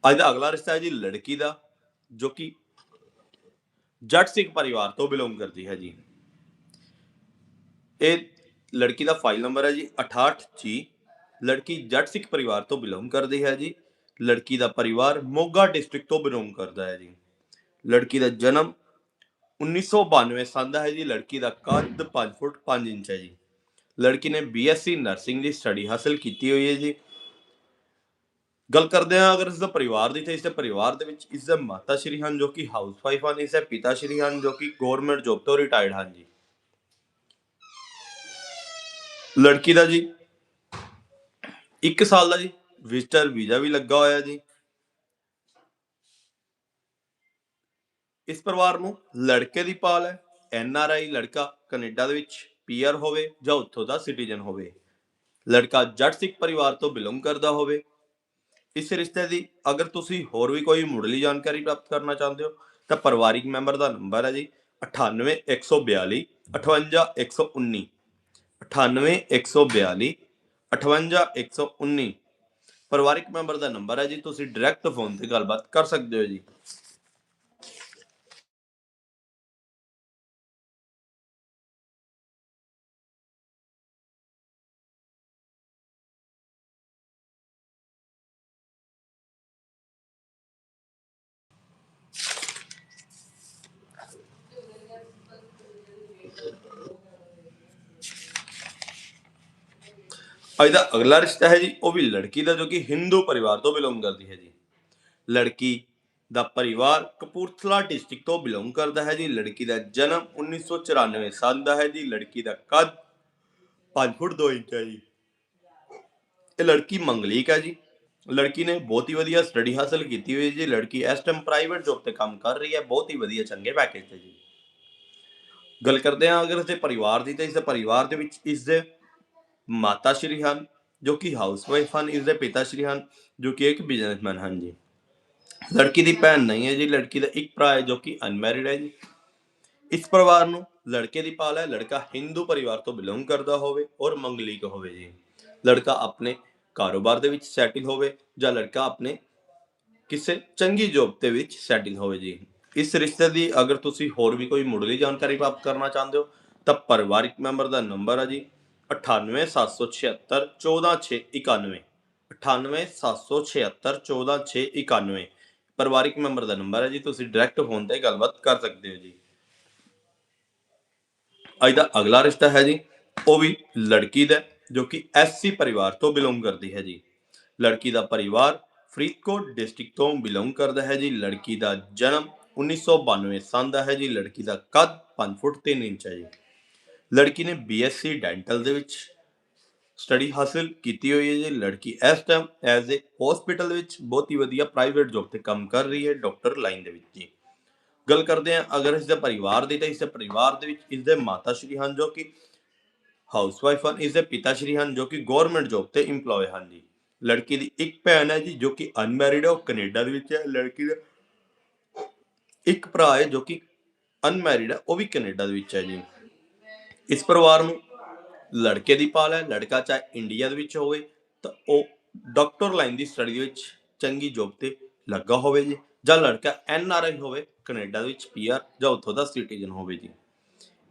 ਅੱਜ ਦਾ ਅਗਲਾ ਰਿਸ਼ਤਾ ਹੈ ਜੀ ਲੜਕੀ ਦਾ, ਜੋ ਕਿ ਜੱਟ ਸਿੱਖ ਪਰਿਵਾਰ ਤੋਂ ਬਿਲੋਂਗ ਕਰਦੀ ਹੈ ਜੀ। ਇਹ ਲੜਕੀ ਦਾ ਫਾਈਲ ਨੰਬਰ ਹੈ ਜੀ 68 ਜੀ ਲੜਕੀ ਜੱਟ ਸਿੱਖ ਪਰਿਵਾਰ ਤੋਂ ਬਿਲੋਂਗ ਕਰਦੀ ਹੈ ਜੀ। ਲੜਕੀ ਦਾ ਪਰਿਵਾਰ ਮੋਗਾ ਡਿਸਟ੍ਰਿਕਟ ਤੋਂ ਬਿਲੋਂਗ ਕਰਦਾ ਹੈ ਜੀ। ਲੜਕੀ ਦਾ ਜਨਮ 1992 ਸਾਲ ਦਾ ਹੈ ਜੀ। ਲੜਕੀ ਦਾ ਕੱਦ 5 ਫੁੱਟ 5 ਇੰਚ ਹੈ ਜੀ। ਲੜਕੀ ਨੇ ਬੀਐਸਸੀ ਨਰਸਿੰਗ ਦੀ ਸਟੱਡੀ ਹਾਸਲ ਕੀਤੀ ਹੋਈ ਹੈ ਜੀ। ਗੱਲ ਕਰਦੇ ਹਾਂ, ਅਗਰ ਇਸ ਦਾ ਪਰਿਵਾਰ ਦੀ ਤੇ ਇਸ ਦੇ ਪਰਿਵਾਰ ਦੇ ਵਿੱਚ ਇਸ ਦੇ ਮਾਤਾ ਸ਼੍ਰੀ ਹਨ ਜੋ ਕਿ ਹਾਊਸਵਾਈਫ ਹਨ ਇਸ ਦੇ ਪਿਤਾ ਸ਼੍ਰੀ ਹਨ ਜੋ ਕਿ ਗਵਰਨਮੈਂਟ ਜੌਬ ਤੋਂ ਰਿਟਾਇਰਡ ਹਨ ਜੀ। ਲੜਕੀ ਦਾ ਜੀ 1 ਸਾਲ ਦਾ ਜੀ ਵਿਜ਼ਟਰ ਵੀਜ਼ਾ ਵੀ ਲੱਗਾ ਹੋਇਆ ਜੀ। ਇਸ ਪਰਿਵਾਰ ਨੂੰ ਲੜਕੇ ਦੀ ਪਾਲ ਹੈ ਐਨ ਆਰ ਆਈ ਲੜਕਾ ਕੈਨੇਡਾ ਦੇ ਵਿੱਚ ਪੀਆਰ ਹੋਵੇ ਜਾਂ ਉੱਥੋਂ ਦਾ ਸਿਟੀਜ਼ਨ ਹੋਵੇ। ਲੜਕਾ ਜੱਟ ਸਿੱਖ ਪਰਿਵਾਰ ਤੋਂ ਬਿਲੋਂਗ ਕਰਦਾ ਹੋਵੇ। ਇਸ ਰਿਸ਼ਤੇ ਦੀ ਅਗਰ ਤੁਸੀਂ ਹੋਰ ਵੀ ਕੋਈ ਮੁੱਢਲੀ ਜਾਣਕਾਰੀ ਪ੍ਰਾਪਤ ਕਰਨਾ ਚਾਹੁੰਦੇ ਹੋ, ਤਾਂ ਪਰਿਵਾਰਿਕ ਮੈਂਬਰ ਦਾ ਨੰਬਰ ਹੈ ਜੀ 98142 58119 98142 58119 ਪਰਿਵਾਰਿਕ ਮੈਂਬਰ ਦਾ ਨੰਬਰ ਹੈ ਜੀ, ਤੁਸੀਂ ਡਾਇਰੈਕਟ ਫੋਨ ਤੇ ਗੱਲਬਾਤ ਕਰ ਸਕਦੇ ਹੋ ਜੀ। ਅੱਜ ਦਾ ਅਗਲਾ ਰਿਸ਼ਤਾ ਹੈ ਜੀ, ਉਹ ਵੀ ਲੜਕੀ ਦਾ, ਜੋ ਕਿ ਹਿੰਦੂ ਪਰਿਵਾਰ ਤੋਂ ਬਿਲੋਂਗ ਕਰਦੀ ਹੈ ਜੀ। ਲੜਕੀ ਦਾ ਪਰਿਵਾਰ ਕਪੂਰਥਲਾ ਡਿਸਟ੍ਰਿਕਟ ਤੋਂ ਬਿਲੋਂਗ ਕਰਦਾ ਹੈ ਜੀ। ਲੜਕੀ ਦਾ ਜਨਮ 1994 ਸਾਲ ਦਾ ਹੈ ਜੀ। ਲੜਕੀ ਦਾ ਕੱਦ 5 ਫੁੱਟ 2 ਇੰਚ ਹੈ ਜੀ। ਇਹ ਲੜਕੀ ਮੰਗਲੀਕ ਹੈ ਜੀ। ਲੜਕੀ ਨੇ ਬਹੁਤ ਹੀ ਵਧੀਆ ਸਟੱਡੀ ਹਾਸਲ ਕੀਤੀ ਹੋਈ ਜੀ। ਲੜਕੀ ਇਸ ਟਾਈਮ ਪ੍ਰਾਈਵੇਟ ਜੌਬ ਤੇ ਕੰਮ ਕਰ ਰਹੀ ਹੈ। ਬਹੁਤ ਹੀ ਵਧੀਆ, ਚੰਗੇ ਪੈਕੇਜ ਤੇ ਜੀ। ਗੱਲ ਕਰਦੇ ਹਾਂ ਅਗਰ ਇਸਦੇ ਪਰਿਵਾਰ ਦੀ, ਤਾਂ ਇਸ ਦੇ ਪਰਿਵਾਰ ਦੇ ਵਿੱਚ ਇਸ ਦੇ ਮਾਤਾ ਸ਼੍ਰੀ ਹਨ, ਜੋ ਕਿ ਹਾਊਸਵਾਈਫ ਹਨ ਇਸ ਦੇ ਪਿਤਾ ਸ਼੍ਰੀ ਹਨ, ਜੋ ਕਿ ਇੱਕ ਬਿਜ਼ਨਸਮੈਨ ਹਨ ਜੀ। ਲੜਕੀ ਦੀ ਭੈਣ ਨਹੀਂ ਹੈ ਜੀ, ਲੜਕੀ ਦਾ ਇੱਕ ਭਰਾ ਹੈ ਜੋ ਕਿ ਅਨਮੈਰਿਡ ਹੈ ਜੀ। ਇਸ ਪਰਿਵਾਰ ਨੂੰ ਲੜਕੇ ਦੀ ਪਾਲ ਹੈ, ਲੜਕਾ ਹਿੰਦੂ ਪਰਿਵਾਰ ਤੋਂ ਬਿਲੋਂਗ ਕਰਦਾ ਹੋਵੇ ਔਰ ਮੰਗਲੀਕ ਹੋਵੇ ਜੀ। ਲੜਕਾ ਆਪਣੇ ਕਾਰੋਬਾਰ ਦੇ ਵਿੱਚ ਸੈਟਲ ਹੋਵੇ ਜਾਂ ਲੜਕਾ ਆਪਣੇ ਕਿਸੇ ਚੰਗੀ ਜੌਬ ਦੇ ਵਿੱਚ ਸੈਟਲ ਹੋਵੇ ਜੀ। ਇਸ ਰਿਸ਼ਤੇ ਦੀ ਅਗਰ ਤੁਸੀਂ ਹੋਰ ਵੀ ਕੋਈ ਮੁੱਢਲੀ ਜਾਣਕਾਰੀ ਪ੍ਰਾਪਤ ਕਰਨਾ ਚਾਹੁੰਦੇ ਹੋ, ਤਾਂ ਪਰਿਵਾਰਿਕ ਮੈਂਬਰ ਦਾ ਨੰਬਰ ਹੈ ਜੀ 98776 14691 98776 14691 ਪਰਿਵਾਰਿਕ ਮੈਂਬਰ ਦਾ ਨੰਬਰ ਹੈ ਜੀ, ਤੁਸੀਂ ਡਾਇਰੈਕਟ ਫੋਨ ਤੇ ਗੱਲਬਾਤ ਕਰ ਸਕਦੇ ਹੋ ਜੀ। ਅੱਜ ਦਾ ਅਗਲਾ ਰਿਸ਼ਤਾ ਹੈ ਜੀ, ਉਹ ਵੀ ਲੜਕੀ ਦਾ, ਜੋ ਕਿ ਐਸਸੀ ਪਰਿਵਾਰ ਤੋਂ ਬਿਲੋਂਗ ਕਰਦੀ ਹੈ ਜੀ। ਲੜਕੀ ਦਾ ਪਰਿਵਾਰ ਫਰੀਦਕੋਟ ਡਿਸਟ੍ਰਿਕਟ ਤੋਂ ਬਿਲੋਂਗ ਕਰਦਾ ਹੈ ਜੀ। ਲੜਕੀ ਦਾ ਜਨਮ 1992 ਸੰਨ ਦਾ ਹੈ ਜੀ। ਲੜਕੀ ਦਾ ਕੱਦ 5 ਫੁੱਟ 3 ਇੰਚ ਹੈ ਜੀ। ਲੜਕੀ ਨੇ ਬੀਐਸਸੀ ਡੈਂਟਲ ਦੇ ਵਿੱਚ ਸਟੱਡੀ ਹਾਸਲ ਕੀਤੀ ਹੋਈ ਹੈ ਜੀ। ਲੜਕੀ ਇਸ ਟਾਈਮ ਐਜ਼ ਅ ਹਸਪੀਟਲ ਵਿੱਚ ਬਹੁਤ ਹੀ ਵਧੀਆ ਪ੍ਰਾਈਵੇਟ ਜੌਬ ਤੇ ਕੰਮ ਕਰ ਰਹੀ ਹੈ ਡਾਕਟਰ ਲਾਈਨ ਦੇ ਵਿੱਚ ਜੀ। ਗੱਲ ਕਰਦੇ ਹਾਂ, ਅਗਰ ਇਸ ਦੇ ਪਰਿਵਾਰ ਦੀ ਤਾਂ ਇਸ ਦੇ ਪਰਿਵਾਰ ਦੇ ਵਿੱਚ ਇਸ ਦੇ ਮਾਤਾ ਸ਼੍ਰੀ ਹਨ ਜੋ ਕਿ ਹਾਊਸਵਾਈਫ ਹਨ ਇਸ ਦੇ ਪਿਤਾ ਸ਼੍ਰੀ ਹਨ ਜੋ ਕਿ ਗਵਰਨਮੈਂਟ ਜੌਬ ਤੇ EMPLOYE ਹਨ ਜੀ। ਲੜਕੀ ਦੀ ਇੱਕ ਭੈਣ ਹੈ ਜੀ ਜੋ ਕਿ ਅਨਮੈਰਿਡ ਹੈ, ਉਹ ਕੈਨੇਡਾ ਦੇ ਵਿੱਚ ਹੈ। ਲੜਕੀ ਦਾ ਇੱਕ ਭਰਾ ਹੈ ਜੋ ਕਿ ਅਨਮੈਰਿਡ ਹੈ, ਉਹ ਵੀ ਕੈਨੇਡਾ ਦੇ ਵਿੱਚ ਹੈ ਜੀ। ਇਸ ਪਰਿਵਾਰ ਨੂੰ ਲੜਕੇ ਦੀ ਪਾਲ ਹੈ, ਲੜਕਾ ਚਾਹੇ ਇੰਡੀਆ ਦੇ ਵਿੱਚ ਹੋਵੇ, ਤਾਂ ਉਹ ਡਾਕਟਰ ਲਾਈਨ ਦੀ ਸਟੱਡੀ ਵਿੱਚ ਚੰਗੀ ਜੋਬ ਤੇ ਲੱਗਾ ਹੋਵੇ ਜੀ, ਜਾਂ ਲੜਕਾ ਐਨ ਆਰ ਆਈ ਹੋਵੇ, ਕੈਨੇਡਾ ਦੇ ਵਿੱਚ ਪੀਆਰ ਜਾਂ ਉੱਥੋਂ ਦਾ ਸਿਟੀਜ਼ਨ ਹੋਵੇ ਜੀ।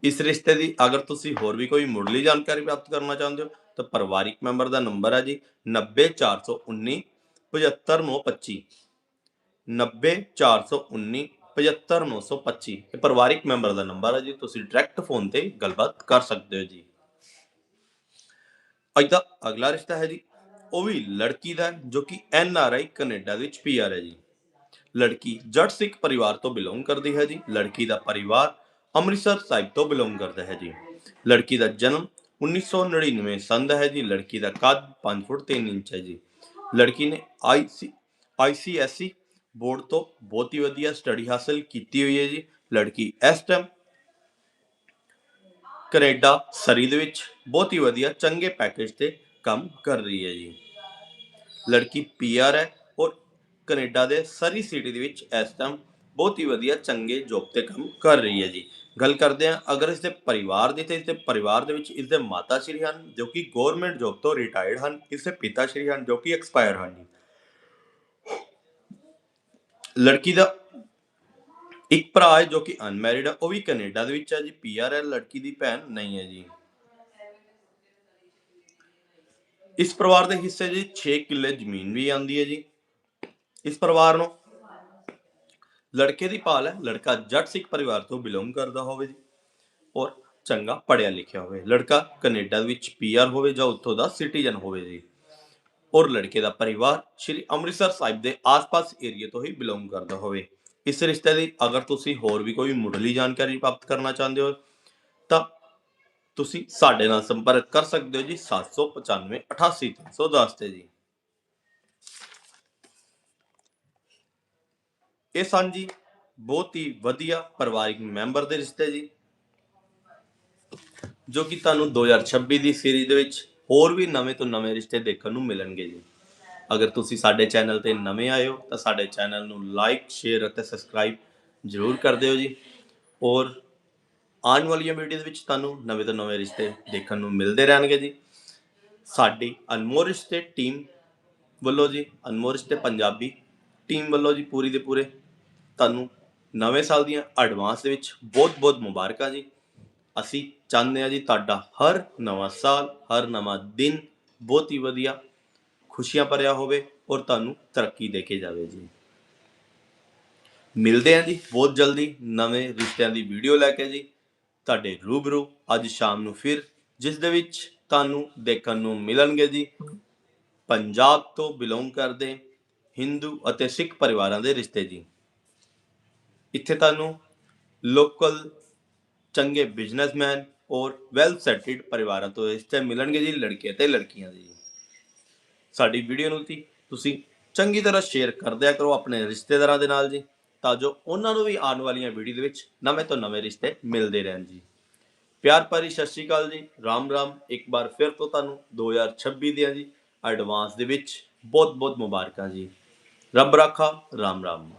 ਇਸ ਰਿਸ਼ਤੇ ਦੀ ਅਗਰ ਤੁਸੀਂ ਹੋਰ ਵੀ ਕੋਈ ਮੁੱਢਲੀ ਜਾਣਕਾਰੀ ਪ੍ਰਾਪਤ ਕਰਨਾ ਚਾਹੁੰਦੇ ਹੋ, ਤਾਂ ਪਰਿਵਾਰਿਕ ਮੈਂਬਰ ਦਾ ਨੰਬਰ ਹੈ ਜੀ 90419 75925 90419 75925 ਇਹ ਪਰਿਵਾਰਿਕ ਮੈਂਬਰ ਦਾ ਨੰਬਰ ਹੈ ਜੀ, ਤੁਸੀਂ ਡਾਇਰੈਕਟ ਫੋਨ ਤੇ ਗੱਲਬਾਤ ਕਰ ਸਕਦੇ ਹੋ ਜੀ। ਅੱਜ ਦਾ ਅਗਲਾ ਰਿਸ਼ਤਾ ਹੈ ਜੀ, ਉਹ ਵੀ ਲੜਕੀ ਦਾ, ਜੋ ਕਿ ਐਨ ਆਰ ਆਈ ਕੈਨੇਡਾ ਦੇ ਵਿੱਚ ਪੀਆਰ ਹੈ ਜੀ। ਲੜਕੀ ਜੱਟ ਸਿੱਖ ਪਰਿਵਾਰ ਤੋਂ ਬਿਲੋਂਗ ਕਰਦੀ ਹੈ ਜੀ, ਲੜਕੀ ਦਾ ਪਰਿਵਾਰ ਅੰਮ੍ਰਿਤਸਰ ਸਾਹਿਬ ਤੋਂ ਬਿਲੋਂਗ ਕਰਦਾ ਹੈ ਜੀ। ਲੜਕੀ ਦਾ ਜਨਮ 1999 ਸੰਨ ਦਾ ਹੈ ਜੀ, ਲੜਕੀ ਦਾ ਕੱਦ 5 ਫੁੱਟ 3 ਇੰਚ ਹੈ ਜੀ। ਲੜਕੀ ਨੇ ਆਈਸੀ ਆਈਸੀਐਸਈ ਬੋਰਡ ਤੋਂ ਬਹੁਤ ਹੀ ਵਧੀਆ ਸਟੱਡੀ ਹਾਸਲ ਕੀਤੀ ਹੋਈ ਹੈ ਜੀ ਲੜਕੀ। ਇਸ ਟਾਈਮ ਕੈਨੇਡਾ, ਸਰੀ ਦੇ ਵਿੱਚ ਬਹੁਤ ਹੀ ਵਧੀਆ, ਚੰਗੇ ਪੈਕੇਜ ਤੇ ਕੰਮ ਕਰ ਰਹੀ ਹੈ ਜੀ। ਲੜਕੀ ਪੀਆਰ ਹੈ ਔਰ ਕੈਨੇਡਾ ਦੇ ਸਰੀ ਸਿਟੀ ਦੇ ਵਿੱਚ ਇਸ ਟਾਈਮ ਬਹੁਤ ਹੀ ਵਧੀਆ, ਚੰਗੇ ਜੋਬ ਤੇ ਕੰਮ ਕਰ ਰਹੀ ਹੈ ਜੀ। ਗੱਲ ਕਰਦੇ ਹਾਂ, ਅਗਰ ਇਸ ਦੇ ਪਰਿਵਾਰ ਦੀ ਤੇ ਇਸ ਦੇ ਪਰਿਵਾਰ ਦੇ ਵਿੱਚ ਇਸ ਦੇ ਮਾਤਾ ਸ਼੍ਰੀ ਹਨ ਜੋ ਕਿ ਗਵਰਨਮੈਂਟ ਜੋਬ ਤੋਂ ਰਿਟਾਇਰਡ ਹਨ ਇਸ ਦੇ ਪਿਤਾ ਸ਼੍ਰੀ ਹਨ ਜੋ ਕਿ ਐਕਸਪਾਇਰ ਹਨ ਜੀ। ਲੜਕੀ ਦਾ ਇੱਕ ਭਰਾ ਹੈ ਜੋ ਕਿ ਅਨਮੈਰਿਡ ਹੈ, ਉਹ ਵੀ ਕੈਨੇਡਾ ਦੇ ਵਿੱਚ ਹੈ ਜੀ ਪੀਆਰ ਹੈ, ਲੜਕੀ ਦੀ ਭੈਣ ਨਹੀਂ ਹੈ ਜੀ। ਇਸ ਪਰਿਵਾਰ ਦੇ ਹਿੱਸੇ ਜੀ 6 ਕਿੱਲੇ ਜ਼ਮੀਨ ਵੀ ਆਉਂਦੀ ਹੈ ਜੀ। ਇਸ ਪਰਿਵਾਰ ਨੂੰ ਲੜਕੇ ਦੀ ਭਾਲ ਹੈ, ਲੜਕਾ ਜੱਟ ਸਿੱਖ ਪਰਿਵਾਰ ਤੋਂ ਬਿਲੋਂਗ ਕਰਦਾ ਹੋਵੇ ਜੀ, ਔਰ ਚੰਗਾ ਪੜਿਆ ਲਿਖਿਆ ਹੋਵੇ। ਲੜਕਾ ਕੈਨੇਡਾ ਵਿੱਚ ਪੀਆਰ ਹੋਵੇ ਜਾਂ ਉੱਥੋਂ ਦਾ ਸਿਟੀਜ਼ਨ ਹੋਵੇ ਜੀ। ਔਰ ਲੜਕੇ ਦਾ ਪਰਿਵਾਰ ਸ਼੍ਰੀ ਅੰਮ੍ਰਿਤਸਰ ਸਾਹਿਬ ਦੇ ਆਸ-ਪਾਸ ਏਰੀਆ ਤੋਂ ਹੀ ਬਿਲੋਂਗ ਕਰਦਾ ਹੋਵੇ। ਇਸ ਰਿਸ਼ਤੇ ਦੀ ਅਗਰ ਤੁਸੀਂ ਹੋਰ ਵੀ ਕੋਈ ਮੁੱਢਲੀ ਜਾਣਕਾਰੀ ਪ੍ਰਾਪਤ ਕਰਨਾ ਚਾਹੁੰਦੇ ਹੋ, ਤਾਂ ਤੁਸੀਂ ਸਾਡੇ ਨਾਲ ਸੰਪਰਕ ਕਰ ਸਕਦੇ ਹੋ ਜੀ 795 88310 ਤੇ ਜੀ। ਇਹ ਸਨ ਜੀ ਬਹੁਤ ਹੀ ਵਧੀਆ ਪਰਿਵਾਰਿਕ ਮੈਂਬਰ ਦੇ ਰਿਸ਼ਤੇ ਜੀ, ਜੋ ਕਿ ਤੁਹਾਨੂੰ 2026 ਦੀ ਸੀਰੀਜ਼ ਦੇ ਵਿੱਚ ਹੋਰ ਵੀ ਨਵੇਂ ਤੋਂ ਨਵੇਂ ਰਿਸ਼ਤੇ ਦੇਖਣ ਨੂੰ ਮਿਲਣਗੇ ਜੀ। ਅਗਰ ਤੁਸੀਂ ਸਾਡੇ ਚੈਨਲ ਤੇ ਨਵੇਂ ਆਏ ਹੋ, ਤਾਂ ਸਾਡੇ ਚੈਨਲ ਨੂੰ ਲਾਈਕ ਸ਼ੇਅਰ ਅਤੇ ਸਬਸਕ੍ਰਾਈਬ ਜ਼ਰੂਰ ਕਰ ਦਿਓ ਜੀ। ਔਰ ਆਉਣ ਵਾਲੀਆਂ ਵੀਡੀਓ ਵਿੱਚ ਤੁਹਾਨੂੰ ਨਵੇਂ ਤੋਂ ਨਵੇਂ ਰਿਸ਼ਤੇ ਦੇਖਣ ਨੂੰ ਮਿਲਦੇ ਰਹਿਣਗੇ ਜੀ। ਸਾਡੀ ਅਨਮੋਲ ਰਿਸ਼ਤੇ ਟੀਮ ਵੱਲੋਂ ਜੀ, ਅਨਮੋਲ ਰਿਸ਼ਤੇ ਪੰਜਾਬੀ ਟੀਮ ਵੱਲੋਂ ਜੀ ਪੂਰੀ ਦੇ ਪੂਰੇ ਤੁਹਾਨੂੰ ਨਵੇਂ ਸਾਲ ਦੀਆਂ ਐਡਵਾਂਸ ਦੇ ਵਿੱਚ ਬਹੁਤ-ਬਹੁਤ ਮੁਬਾਰਕਾਂ ਜੀ। ਅਸੀਂ ਚਾਹੁੰਦੇ ਹਾਂ ਜੀ ਤੁਹਾਡਾ ਹਰ ਨਵਾਂ ਸਾਲ, ਹਰ ਨਵਾਂ ਦਿਨ ਬਹੁਤ ਹੀ ਵਧੀਆ, ਖੁਸ਼ੀਆਂ ਭਰਿਆ ਹੋਵੇ ਔਰ ਤੁਹਾਨੂੰ ਤਰੱਕੀ ਦੇ ਕੇ ਜਾਵੇ ਜੀ। ਮਿਲਦੇ ਹਾਂ ਜੀ ਬਹੁਤ ਜਲਦੀ ਨਵੇਂ ਰਿਸ਼ਤਿਆਂ ਦੀ ਵੀਡੀਓ ਲੈ ਕੇ ਜੀ। ਤੁਹਾਡੇ ਰੂਬਰੂ ਅੱਜ ਸ਼ਾਮ ਨੂੰ ਫਿਰ, ਜਿਸ ਦੇ ਵਿੱਚ ਤੁਹਾਨੂੰ ਦੇਖਣ ਨੂੰ ਮਿਲਣਗੇ ਜੀ। ਪੰਜਾਬ ਤੋਂ ਬਿਲੋਂਗ ਕਰਦੇ ਹਿੰਦੂ ਅਤੇ ਸਿੱਖ ਪਰਿਵਾਰਾਂ ਦੇ ਰਿਸ਼ਤੇ ਜੀ। ਇੱਥੇ ਤੁਹਾਨੂੰ ਲੋਕਲ ਚੰਗੇ ਬਿਜ਼ਨਸਮੈਨ ਔਰ ਵੈਲ ਸੈਟਲਡ ਪਰਿਵਾਰਾਂ ਤੋਂ ਰਿਸ਼ਤੇ ਮਿਲਣਗੇ ਜੀ ਲੜਕੇ ਤੇ ਲੜਕੀਆਂ ਦੇ ਜੀ। ਸਾਡੀ ਵੀਡੀਓ ਨੂੰ ਤੁਸੀਂ ਚੰਗੀ ਤਰ੍ਹਾਂ ਸ਼ੇਅਰ ਕਰਦਿਆ ਕਰੋ ਆਪਣੇ ਰਿਸ਼ਤੇਦਾਰਾਂ ਦੇ ਨਾਲ ਜੀ, ਤਾਂ ਜੋ ਉਹਨਾਂ ਨੂੰ ਵੀ ਆਉਣ ਵਾਲੀਆਂ ਵੀਡੀਓ ਦੇ ਵਿੱਚ ਨਵੇਂ ਤੋਂ ਨਵੇਂ ਰਿਸ਼ਤੇ ਮਿਲਦੇ ਰਹਿਣ ਜੀ। ਪਿਆਰ ਭਰੀ ਸਤਿ ਸ਼੍ਰੀ ਅਕਾਲ ਜੀ। ਰਾਮ ਰਾਮ, ਇੱਕ ਵਾਰ ਫਿਰ ਤੋਂ ਤੁਹਾਨੂੰ 2026 ਦੀਆਂ ਜੀ ਐਡਵਾਂਸ ਦੇ ਵਿੱਚ ਬਹੁਤ ਬਹੁਤ ਮੁਬਾਰਕਾਂ ਜੀ। ਰੱਬ ਰਾਖਾ, ਰਾਮ ਰਾਮ।